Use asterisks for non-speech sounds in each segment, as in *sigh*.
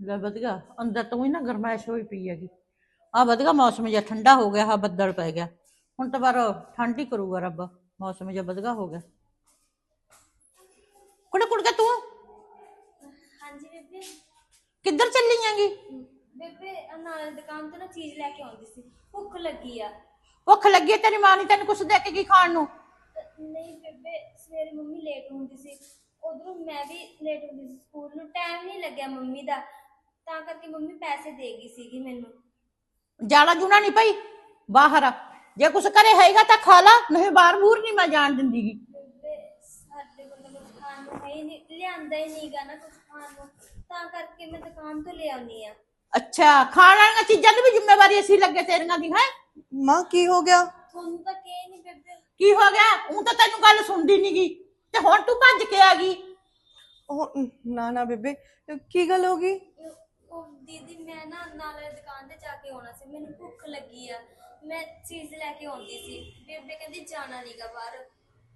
ਲੈ ਵਧੀਆ ਅੰਦਰ ਤੋਂ ਹੀ ਨਾ ਗਰਮੈਸ਼ ਹੋਈ ਪਈ ਹੈਗੀ। ਆ ਵਧੀਆ ਮੌਸਮ ਜਿਹਾ ਠੰਡਾ ਹੋ ਗਿਆ ਹਾ ਬੱਦਲ ਪੈ ਗਿਆ। ਹੁਣ ਤਾਂ ਪਰ ਠੰਡ ਹੀ ਕਰੂਗਾ ਰੱਬ ਮੌਸਮ ਜਿਹਾ ਵਧੀਆ ਹੋ ਗਿਆ। ਕੁੜੇ ਕੁੜਕੇ ਤੂੰ? ਹਾਂਜੀ ਬੇਬੇ। ਕਿੱਧਰ ਚੱਲੀ ਜਾਂਗੀ ਬੇਬੇ ਆਹ ਨਾਲ ਦੁਕਾਨ ਤੋਂ ਨਾ ਚੀਜ਼ ਲੈ ਕੇ ਆਉਂਦੀ ਸੀ ਭੁੱਖ ਲੱਗੀ ਆ। ਭੁੱਖ ਲੱਗੀ ਹੈ ਤੇਰੀ ਮਾਂ ਨੇ ਤੈਨੂੰ ਕੁਛ ਦੇ ਕੇ ਕੀ ਖਾਣ ਨੂੰ? ਅ, ਨਹੀਂ ਬੇਬੇ ਸਵੇਰੇ ਮੰਮੀ ਲੇਟ ਹੁੰਦੀ ਸੀ। ਉਧਰੋਂ ਮੈਂ ਵੀ ਲੇਟ ਹੁੰਦੀ ਸੀ ਸਕੂਲ ਨੂੰ ਟਾਈਮ ਨਹੀਂ ਲੱਗਿਆ ਮੰਮੀ ਦਾ। ਤਾਂ ਕਰਕੇ ਮੰਮੀ ਪੈਸੇ ਦੇ ਗਈ ਸੀਗੀ ਮੈਨੂੰ। ਜਾਣਾ ਜੂਣਾ ਨਹੀਂ ਪਈ ਬਾਹਰ ਜੇ ਕੁਛ ਕਰੇ ਹੈਗਾ ਤਾਂ ਖਾ ਲਾ ਨਹੀਂ ਬਾਹਰ ਬੂਰ ਨਹੀਂ ਮੈਂ ਜਾਣ ਦਿੰਦੀਗੀ ਬੇਬੇ ਸਾਡੇ ਕੋਲ ਤਾਂ ਕੁਝ ਖਾਣ ਨੂੰ ਹੈ ਹੀ ਨਹੀਂ ਲਿਆਂਦਾ ਹੀ ਨਹੀਂਗਾ ਨਾ ਕੁਝ ਖਾਣ ਨੂੰ। ਤਾਂ ਕਰਕੇ ਮੈਂ ਦੁਕਾਨ ਤੋਂ ਲੈ ਆਉਣੀ ਆ। ਅੱਛਾ ਖਾਣ ਵਾਲੀਆਂ ਚੀਜ਼ਾਂ ਦੀ ਵੀ ਜ਼ਿੰਮੇਵਾਰੀ ਅਸੀਂ ਲੱਗੇ ਤੇਰੀਆਂ ਦੀ ਹੈ? ਮਾਂ ਕੀ ਹੋ ਗਿਆ? ਤੁਹਾਨੂੰ ਤਾਂ ਕਹੇ ਨਹੀਂ ਬੇਬੇ। ਕੀ ਹੋ ਗਿਆ? ਉਹ ਤਾਂ ਤੈਨੂੰ ਗੱਲ ਸੁਣਦੀ ਨਹੀਂਗੀ ਤੇ ਹੁਣ ਤੂੰ ਭੱਜ ਕੇ ਆ ਗਈ ਉਹ ਨਾ ਨਾ ਬੇਬੇ ਕੀ ਗੱਲ ਹੋ ਗਈ? ਉਹ- ਦੀਦੀ ਮੈਂ ਨਾ ਨਾਲ ਦੁਕਾਨ ਤੇ ਜਾ ਕੇ ਆਉਣਾ ਸੀ ਮੈਨੂੰ ਭੁੱਖ ਲੱਗੀ ਆ। ਮੈਂ ਚੀਜ਼ ਲੈ ਕੇ ਆਉਂਦੀ ਸੀ। ਬੇਬੇ ਕਹਿੰਦੀ ਜਾਣਾ ਨਹੀਂਗਾ ਬਾਹਰ।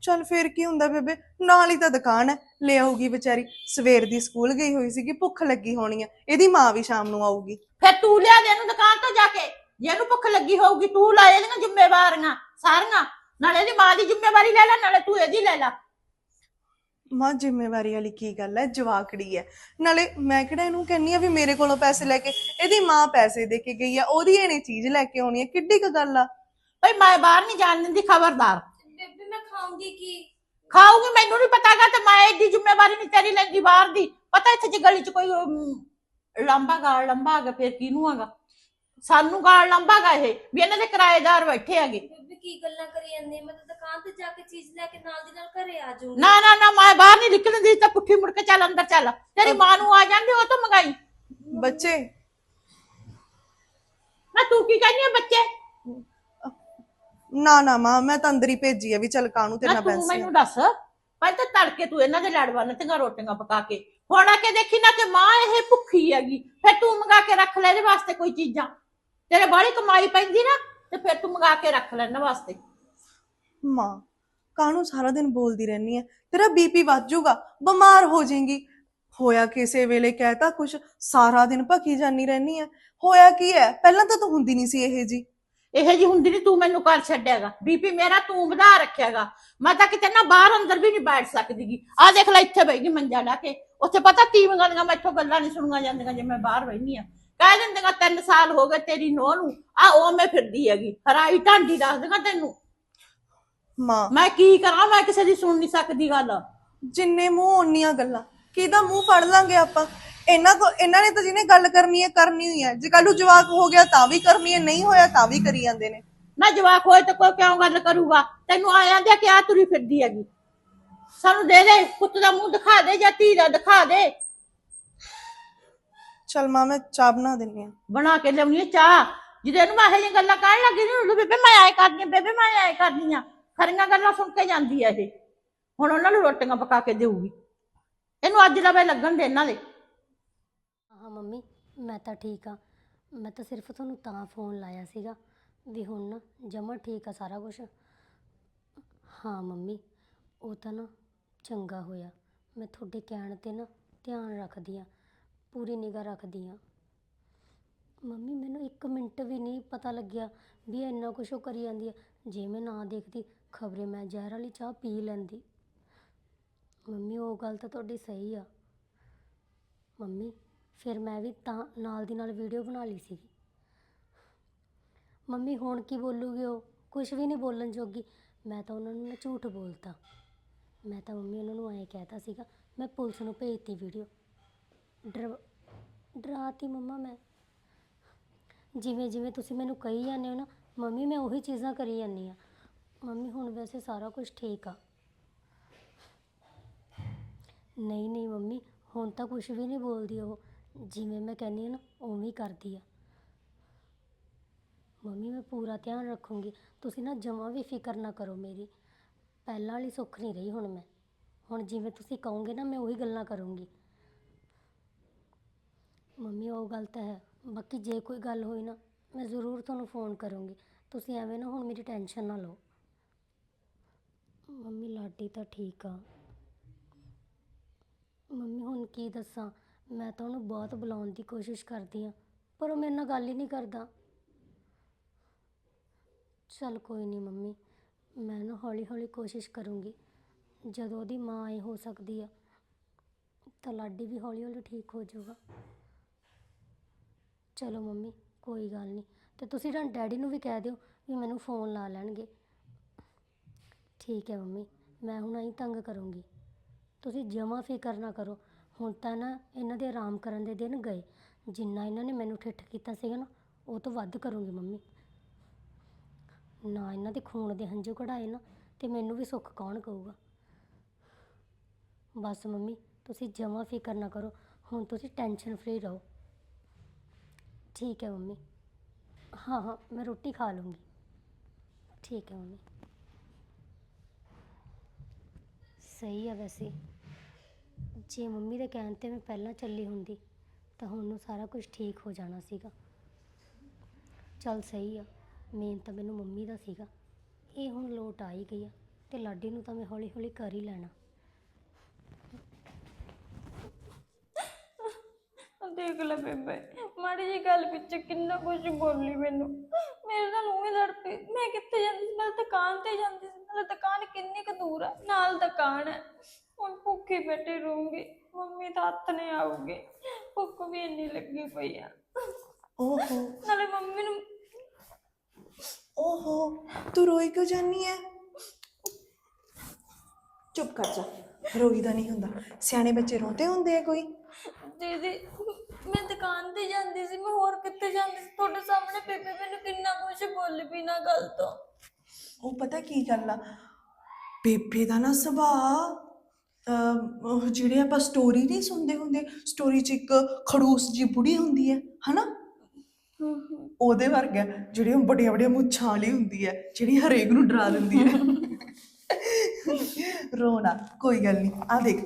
ਚਲ ਫੇਰ ਕੀ ਹੁੰਦਾ ਬੇਬੇ? ਨਾਲ ਹੀ ਤਾਂ ਦੁਕਾਨ ਹੈ ਲੈ ਆਊਗੀ ਵਿਚਾਰੀ। ਸਵੇਰ ਦੀ ਸਕੂਲ ਗਈ ਹੋਈ ਸੀਗੀ ਭੁੱਖ ਲੱਗੀ ਹੋਣੀ ਹੈ ਇਹਦੀ ਮਾਂ ਵੀ ਸ਼ਾਮ ਨੂੰ ਆਊਗੀ। ਫਿਰ ਤੂੰ ਲਿਆ ਦੇ ਇਹਨੂੰ ਦੁਕਾਨ ਤੋਂ ਜਾ ਕੇ। ਜੇ ਇਹਨੂੰ ਭੁੱਖ ਲੱਗੀ ਹੋਊਗੀ ਤੂੰ ਲੈ ਇਹਦੀਆਂ ਜ਼ਿੰਮੇਵਾਰੀਆਂ ਸਾਰੀਆਂ। ਨਾਲੇ ਇਹਦੀ ਮਾਂ ਦੀ ਜ਼ਿੰਮੇਵਾਰੀ ਲੈ ਲੈ ਨਾਲੇ ਤੂੰ ਇਹਦੀ ਲੈ ਲੈ। ਮਾਂ ਜ਼ਿੰਮੇਵਾਰੀ ਵਾਲੀ ਕੀ ਗੱਲ ਹੈ? ਜਵਾਕੜੀ ਹੈ। ਨਾਲੇ ਮੈਂ ਕਿਹੜਾ ਇਹਨੂੰ ਕਹਿੰਨੀ ਆ ਵੀ ਮੇਰੇ ਕੋਲੋਂ ਪੈਸੇ ਲੈ ਕੇ ਇਹਦੀ ਮਾਂ ਪੈਸੇ ਦੇ ਕੇ ਗਈ ਆ ਉਹਦੀ ਇਹਨੇ ਚੀਜ਼ ਲੈ ਕੇ ਆਉਣੀ ਹੈ। ਕਿੱਡੀ ਕੁ ਗੱਲ ਆ? ਭਈ ਮੈਂ ਬਾਹਰ ਨਹੀਂ ਜਾਣ ਦਿੰਦੀ ਖਬਰਦਾਰ। ਬੇਬੇ ਮੈਂ ਖਾਉਂਗੀ ਕੀ? ਮੈਨੂੰ ਨਹੀਂ ਪਤਾਗਾ ਤੇ ਮੈਂ ਇਹਦੀ ਜ਼ਿੰਮੇਵਾਰੀ ਨਹੀਂ ਤੇਰੀ ਲੈਂਦੀ ਬਾਹਰ ਦੀ। ਪਤਾ ਇੱਥੇ ਜੇ ਗਲੀ 'ਚ ਕੋਈ ਅਮ, ਲੰਬਾ ਗਾਲ ਲੰਬਾ ਆ ਗਿਆ ਫਿਰ ਕਿਹਨੂੰ ਆਗਾ ਸਾਨੂੰ ਗਾਲ ਲੰਬਾ ਗਾ ਇਹ ਵੀ ਇਹਨਾਂ ਦੇ ਕਿਰਾਏਦਾਰ ਬੈਠੇ ਹੈਗੇ। ਕੀ ਗੱਲਾਂ ਕਰੀ ਜਾਂਦੀ? ਆ? ਮੈਂ ਤਾਂ ਦੁਕਾਨ ਤੇ ਜਾ ਕੇ ਚੀਜ਼ ਲੈ ਕੇ ਨਾਲ ਦੀ ਨਾਲ ਘਰੇ ਆ ਜਾਊਂਗੀ। ਨਾ ਨਾ ਨਾ ਮੈਂ ਬਾਹਰ ਨਹੀਂ ਨਿਕਲਣ ਦੀ ਤਾਂ ਪੁੱਠੀ ਮੁੜ ਕੇ ਚੱਲ ਅੰਦਰ ਚੱਲ। ਤੇਰੀ ਮਾਂ ਨੂੰ ਆ ਜਾਂਦੀ ਉਹ ਤੋਂ ਮੰਗਾਈ। ਬੱਚੇ। ਨਾ ਤੂੰ ਕੀ ਕਹਿੰਦੀ ਆ ਬੱਚੇ? ਨਾ ਨਾ ਮਾਂ ਮੈਂ ਤਾਂ ਅੰਦਰ ਹੀ ਭੇਜੀ ਆ ਵੀ ਚੱਲ ਕਾਹਨੂੰ ਤੇ ਨਾ ਨਾ ਤੂੰ ਮੈਨੂੰ ਦੱਸ। ਪਹਿਲਾਂ ਤਾਂ ਤੜਕੇ ਤੂੰ ਇਹਨਾਂ ਦੇ ਲੜਵਾ ਤੀਆਂ ਰੋਟੀਆਂ ਪਕਾ ਕੇ। ਹੁਣ ਆ ਕੇ ਦੇਖੀ ਨਾ ਕਿ ਮਾਂ ਇਹ ਭੁੱਖੀ ਹੈਗੀ। ਫਿਰ ਤੂੰ ਮੰਗਾ ਕੇ ਰੱਖ ਲੈ ਇਹਦੇ ਵਾਸਤੇ ਕੋਈ ਚੀਜ਼ਾਂ। ਤੇਰੇ ਬਾਹਲੀ ਕਮਾਈ ਪੈਂਦੀ ਨਾ। ਤੇ ਫਿਰ ਤੂੰ ਮੰਗਾ ਕੇ ਰੱਖ ਲੈ ਇਹਨਾਂ ਵਾਸਤੇ। ਮਾਂ ਕਾਹਨੂੰ ਸਾਰਾ ਦਿਨ ਬੋਲਦੀ ਰਹਿਨੀ ਹੈ ਤੇਰਾ ਬੀਪੀ ਵੱਧ ਜਾਊਗਾ ਬਿਮਾਰ ਹੋ ਜਾਏਗੀ। ਹੋਇਆ ਕਿਸੇ ਵੇਲੇ ਕਹਿਤਾ ਕੁਛ ਸਾਰਾ ਦਿਨ ਭੱਕੀ ਜਾਨੀ ਰਹਿਨੀ ਹੈ ਹੋਇਆ ਕੀ ਹੈ ਪਹਿਲਾਂ ਤਾਂ ਤੂੰ ਹੁੰਦੀ ਨਹੀਂ ਸੀ ਇਹ ਜੀ। ਇਹੋ ਜੀ ਹੁੰਦੀ ਨਹੀਂ ਤੂੰ ਮੈਨੂੰ ਕਰ ਛੱਡਿਆਗਾ। ਬੀਪੀ ਮੇਰਾ ਤੂੰ ਵਧਾ ਰੱਖਿਆਗਾ। ਮੈਂ ਤਾਂ ਕਿਤੇ ਨਾ ਬਾਹਰ ਅੰਦਰ ਵੀ ਨਹੀਂ ਬੈਠ ਸਕਦੀਗੀ। ਆ ਦੇਖ ਲੈ ਇੱਥੇ ਬੈਠੀ ਮੰਜਾ ਲਾ ਕੇ। ਉੱਥੇ ਪਤਾ ਤੀਵੀਆਂ ਦੀਆਂ ਮੈਥੋਂ ਗੱਲਾਂ ਨਹੀਂ ਸੁਣੀਆਂ ਜਾਂਦੀਆਂ ਜੇ ਮੈਂ ਬਾਹਰ ਬੈਠੀ ਆ। ਕਹਿ ਦਿੰਦੀਆਂ ਤਿੰਨ ਸਾਲ ਹੋ ਗਏ ਤੇਰੀ ਨੂੰਹ ਨੂੰ। ਆ ਓਵੇਂ ਫਿਰਦੀ ਹੈਗੀ ਹਰਾਈ ਢਾਂਡੀ ਦੱਸਦੀਆਂ ਤੈਨੂੰ। ਮਾਂ। ਮੈਂ ਕੀ ਕਰਾਂ ਮੈਂ ਕਿਸੇ ਦੀ ਸੁਣ ਨਹੀਂ ਸਕਦੀ ਗੱਲ। ਜਿੰਨੇ ਮੂੰਹ ਓਨੀਆਂ ਗੱਲਾਂ। ਕਿਹਦਾ ਮੂੰਹ ਫੜ ਲਾਂਗੇ ਆਪਾਂ? ਇਹਨਾਂ ਕੋ ਇਹਨਾਂ ਨੇ ਤਾਂ ਜਿਹਨੇ ਗੱਲ ਕਰਨੀ ਹੈ ਕਰਨੀ ਹੋਈ ਹੈ। ਜੇ ਕੱਲ ਨੂੰ ਜਵਾਕ ਹੋ ਗਿਆ ਤਾਂ ਵੀ ਕਰਨੀ ਹੈ ਨਹੀਂ ਹੋਇਆ ਤਾਂ ਵੀ ਕਰੀ ਜਾਂਦੇ ਨੇ। ਨਾ ਜਵਾਕ ਹੋਏ ਤਾਂ ਕੋਈ ਕਿਉਂ ਗੱਲ ਕਰੂਗਾ? ਤੈਨੂੰ ਆਇਆ ਦੇ ਕਿ ਆ ਤੁਰੀ ਫਿਰਦੀ ਹੈਗੀ। ਸਾਨੂੰ ਦੇ ਦੇ ਪੁੱਤ ਦਾ ਮੂੰਹ ਦਿਖਾ ਦੇ ਜਾਂ ਧੀ ਦਾ ਦਿਖਾ ਦੇ। ਚਲ ਮਾਂ ਮੈਂ ਚਾਹ ਬਣਾ ਦਿੰਨੀ ਆ। ਬਣਾ ਕੇ ਲਿਆਉਣੀ ਆ ਚਾਹ। ਜਿਹਦੇ ਨੂੰ ਮੈਂ ਇਹ ਜਿਹੀਆਂ ਗੱਲਾਂ ਕਹਿਣ ਲੱਗੀ ਨੂੰ ਉਹਨੂੰ ਬੇਬੇ ਮੈਂ ਆਏ ਕਰਦੀ ਆ ਬੇਬੇ ਮੈਂ ਆਏ ਕਰਦੀ ਆ। ਖਰੀਆਂ ਗੱਲਾਂ ਸੁਣ ਕੇ ਜਾਂਦੀ ਆ ਇਹ। ਹੁਣ ਉਹਨਾਂ ਨੂੰ ਰੋਟੀਆਂ ਪਕਾ ਕੇ ਦੇਊਗੀ। ਇਹਨੂੰ ਅੱਜ ਦਾ ਵੇ ਲੱਗਣ ਦੇ ਇਹਨਾਂ ਦੇ ਹਾਂ ਮੰਮੀ ਮੈਂ ਤਾਂ ਠੀਕ ਆ। ਮੈਂ ਤਾਂ ਸਿਰਫ ਤੁਹਾਨੂੰ ਤਾਂ ਫੋਨ ਲਾਇਆ ਸੀਗਾ ਵੀ ਹੁਣ ਨਾ ਜਮਾ ਠੀਕ ਆ ਸਾਰਾ ਕੁਝ ਹਾਂ ਮੰਮੀ ਉਹ ਤਾਂ ਨਾ ਚੰਗਾ ਹੋਇਆ। ਮੈਂ ਤੁਹਾਡੇ ਕਹਿਣ ਤੇ ਨਾ ਧਿਆਨ ਰੱਖਦੀ ਆ। ਪੂਰੀ ਨਿਗਾਹ ਰੱਖਦੀ ਹਾਂ। ਮੰਮੀ, ਮੈਨੂੰ ਇੱਕ ਮਿੰਟ ਵੀ ਨਹੀਂ ਪਤਾ ਲੱਗਿਆ ਵੀ ਇੰਨਾ ਕੁਛ ਉਹ ਕਰੀ ਜਾਂਦੀ ਆ ਜੇ ਮੈਂ ਨਾ ਦੇਖਦੀ, ਖਬਰੇ ਮੈਂ ਜ਼ਹਿਰ ਵਾਲੀ ਚਾਹ ਪੀ ਲੈਂਦੀ। ਮੰਮੀ, ਉਹ ਗੱਲ ਤਾਂ ਤੁਹਾਡੀ ਸਹੀ ਆ। ਮੰਮੀ, ਫਿਰ ਮੈਂ ਵੀ ਤਾਂ ਨਾਲ ਦੀ ਨਾਲ ਵੀਡੀਓ ਬਣਾ ਲਈ ਸੀਗੀ। ਮੰਮੀ, ਹੁਣ ਕੀ ਬੋਲੂਗੀ ਉਹ? ਕੁਝ ਵੀ ਨਹੀਂ ਬੋਲਣ ਜੋਗੀ। ਮੈਂ ਤਾਂ ਉਹਨਾਂ ਨੂੰ ਨਾ ਝੂਠ ਬੋਲਤਾ। ਮੈਂ ਤਾਂ ਮੰਮੀ ਉਹਨਾਂ ਨੂੰ ਐਂ ਕਹਿਤਾ ਸੀਗਾ, ਮੈਂ ਪੁਲਿਸ ਨੂੰ ਭੇਜਤੀ ਵੀਡੀਓ। ਡਰ, ਡਰਾਤੀ ਮੰਮਾ ਮੈਂ। ਜਿਵੇਂ ਜਿਵੇਂ ਤੁਸੀਂ ਮੈਨੂੰ ਕਹੀ ਜਾਂਦੇ ਹੋ ਨਾ, ਮੰਮੀ ਮੈਂ ਉਹੀ ਚੀਜ਼ਾਂ ਕਰੀ ਜਾਂਦੀ ਆ ਮੰਮੀ, ਹੁਣ ਵੈਸੇ ਸਾਰਾ ਕੁਝ ਠੀਕ ਆ। ਨਹੀਂ ਨਹੀਂ ਮੰਮੀ, ਹੁਣ ਤਾਂ ਕੁਝ ਵੀ ਨਹੀਂ ਬੋਲਦੀ ਉਹ। ਜਿਵੇਂ ਮੈਂ ਕਹਿੰਦੀ ਹਾਂ ਨਾ, ਉਵੇਂ ਹੀ ਕਰਦੀ ਆ। ਮੰਮੀ, ਮੈਂ ਪੂਰਾ ਧਿਆਨ ਰੱਖੂੰਗੀ। ਤੁਸੀਂ ਨਾ ਜਮਾਂ ਵੀ ਫਿਕਰ ਨਾ ਕਰੋ ਮੇਰੀ। ਪਹਿਲਾਂ ਵਾਲੀ ਸੁੱਖ ਨਹੀਂ ਰਹੀ ਹੁਣ ਮੈਂ। ਹੁਣ ਜਿਵੇਂ ਤੁਸੀਂ ਕਹੋਗੇ ਨਾ, ਮੈਂ ਉਹੀ ਗੱਲਾਂ ਕਰੂੰਗੀ। ਮੰਮੀ, ਉਹ ਗੱਲ ਤਾਂ ਹੈ। ਬਾਕੀ ਜੇ ਕੋਈ ਗੱਲ ਹੋਈ ਨਾ, ਮੈਂ ਜ਼ਰੂਰ ਤੁਹਾਨੂੰ ਫੋਨ ਕਰੂੰਗੀ। ਤੁਸੀਂ ਐਵੇਂ ਨਾ ਹੁਣ ਮੇਰੀ ਟੈਨਸ਼ਨ ਨਾ ਲਓ। ਮੰਮੀ, ਲਾਡੀ ਤਾਂ ਠੀਕ ਆ। ਮੰਮੀ, ਹੁਣ ਕੀ ਦੱਸਾਂ? ਮੈਂ ਤਾਂ ਉਹਨੂੰ ਬਹੁਤ ਬੁਲਾਉਣ ਦੀ ਕੋਸ਼ਿਸ਼ ਕਰਦੀ ਆ ਪਰ ਉਹ ਮੇਰੇ ਨਾਲ ਗੱਲ ਹੀ ਨਹੀਂ ਕਰਦਾ। ਚੱਲ ਕੋਈ ਨਹੀਂ ਮੰਮੀ, ਮੈਂ ਨਾ ਹੌਲੀ ਹੌਲੀ ਕੋਸ਼ਿਸ਼ ਕਰੂੰਗੀ। ਜਦੋਂ ਉਹਦੀ ਮਾਂ ਇਹ ਹੋ ਸਕਦੀ ਆ, ਤਾਂ ਲਾਡੀ ਵੀ ਹੌਲੀ ਹੌਲੀ ਠੀਕ ਹੋ ਜਾਊਗਾ। ਚਲੋ ਮੰਮੀ, ਕੋਈ ਗੱਲ ਨਹੀਂ। ਅਤੇ ਤੁਸੀਂ ਤਾਂ ਡੈਡੀ ਨੂੰ ਵੀ ਕਹਿ ਦਿਓ ਵੀ ਮੈਨੂੰ ਫੋਨ ਲਾ ਲੈਣਗੇ। ਠੀਕ ਹੈ ਮੰਮੀ, ਮੈਂ ਹੁਣ ਐਂ ਤੰਗ ਕਰੂੰਗੀ। ਤੁਸੀਂ ਜਮ੍ਹਾਂ ਫਿਕਰ ਨਾ ਕਰੋ, ਹੁਣ ਤਾਂ ਨਾ ਇਹਨਾਂ ਦੇ ਆਰਾਮ ਕਰਨ ਦੇ ਦਿਨ ਗਏ। ਜਿੰਨਾ ਇਹਨਾਂ ਨੇ ਮੈਨੂੰ ਠਿੱਠ ਕੀਤਾ ਸੀਗਾ ਨਾ, ਉਹ ਤੋਂ ਵੱਧ ਕਰੂੰਗੀ ਮੰਮੀ। ਨਾ ਇਹਨਾਂ ਦੇ ਖੂਨ ਦੇ ਹੰਝੂ ਕਢਾਏ ਨਾ, ਤੇ ਮੈਨੂੰ ਵੀ ਸੁੱਖ ਕੌਣ ਕਹੂਗਾ? ਬਸ ਮੰਮੀ, ਤੁਸੀਂ ਜਮਾ ਫਿਕਰ ਨਾ ਕਰੋ, ਹੁਣ ਤੁਸੀਂ ਟੈਨਸ਼ਨ ਫ੍ਰੀ ਰਹੋ। ਠੀਕ ਹੈ ਮੰਮੀ। ਹਾਂ ਹਾਂ, ਮੈਂ ਰੋਟੀ ਖਾ ਲੂੰਗੀ। ਠੀਕ ਹੈ ਮੰਮੀ। ਸਹੀ ਹੈ ਵੈਸੇ। ਜੇ ਮੰਮੀ ਦੇ ਕਹਿਣ ਤੇ ਮੈਂ ਪਹਿਲਾਂ ਚੱਲੀ ਹੁੰਦੀ, ਤਾਂ ਹੁਣ ਨੂੰ ਸਾਰਾ ਕੁਝ ਠੀਕ ਹੋ ਜਾਣਾ ਸੀਗਾ। ਚੱਲ ਸਹੀ ਆ ਮੇਨ ਤਾਂ ਮੈਨੂੰ ਮੰਮੀ ਦਾ ਸੀਗਾ। ਇਹ ਹੁਣ ਲੋਟ ਆ ਹੀ ਗਈ ਆ, ਤੇ ਲਾਡੀ ਨੂੰ ਤਾਂ ਮੈਂ ਹੌਲੀ ਹੌਲੀ ਕਰ ਹੀ ਲੈਣਾ। ਦੇਖ ਲੈ ਬੇਬੇ। ਮਾੜੀ ਜੀ ਗੱਲ ਪਿੱਛੇ ਕਿੰਨਾ ਕੁਝ ਬੋਲੀ ਮੈਨੂੰ। ਮੇਰੇ ਨਾਲ ਉਵੇਂ ਲੜ ਪਈ। ਮੈਂ ਕਿੱਥੇ ਜਾਂਦੀ ਸੀ? ਮੈਂ ਦੁਕਾਨ ਤੇ ਜਾਂਦੀ ਸੀ। ਨਾਲੇ ਦੁਕਾਨ ਕਿੰਨੀ ਕੁ ਦੂਰ ਆ। ਨਾਲ ਦੁਕਾਨ ਹੈ ਹੁਣ ਭੁੱਖੀ ਬੈਠੀ ਰਹੂੰਗੀ। ਮੰਮੀ ਤਾਂ ਹੱਥ ਨੇ ਆਊਗੀ। ਭੁੱਖ ਵੀ ਇੰਨੀ ਲੱਗੀ ਪਈ ਆ। ਓਹੋ। ਨਾਲੇ ਮੰਮੀ ਨੂੰ ਓਹੋ। ਤੂੰ ਰੋਈ ਕਿਉਂ ਜਾਨੀ ਐ? ਚੁੱਪ ਕਰ ਜਾ। ਰੋਈਦਾ ਨਹੀਂ ਹੁੰਦਾ। ਸਿਆਣੇ ਬੱਚੇ ਰੋਂਦੇ ਹੁੰਦੇ ਆ ਕੋਈ। ਦੀਦੀ ਮੈਂ ਦੁਕਾਨ ਤੇ ਜਾਂਦੀ ਸੀ ਮੈਂ ਹੋਰ ਕਿੱਥੇ ਜਾਂਦੀ ਸੀ? ਤੁਹਾਡੇ ਸਾਹਮਣੇ ਬੇਬੇ ਮੈਨੂੰ ਕਿੰਨਾ ਕੁਝ ਬੋਲੀ ਬਿਨਾਂ ਗੱਲ ਤੋਂ। ਉਹ ਪਤਾ ਕੀ ਗੱਲ ਆ? ਬੇਬੇ ਦਾ ਨਾ ਸੁਭਾਅ ਅਹ, ਉਹ ਜਿਹੜੇ ਆਪਾਂ ਸਟੋਰੀ ਨਹੀਂ ਸੁਣਦੇ ਹੁੰਦੇ ਸਟੋਰੀ 'ਚ ਇੱਕ ਖੜੂਸ ਜੀ ਬੁੜੀ ਹੁੰਦੀ ਹੈ ਹਨਾ? ਉਹਦੇ ਵਰਗਾ ਜਿਹੜੀ ਉਹ ਵੱਡੀਆਂ ਵੱਡੀਆਂ ਮੁੱਛਾਂ ਵਾਲੀ ਹੁੰਦੀ ਹੈ ਜਿਹੜੀ ਹਰੇਕ ਨੂੰ ਡਰਾ ਦਿੰਦੀ ਹੈ। ਰੋਣਾ ਕੋਈ ਗੱਲ ਨਹੀਂ ਆ ਦੇਖ।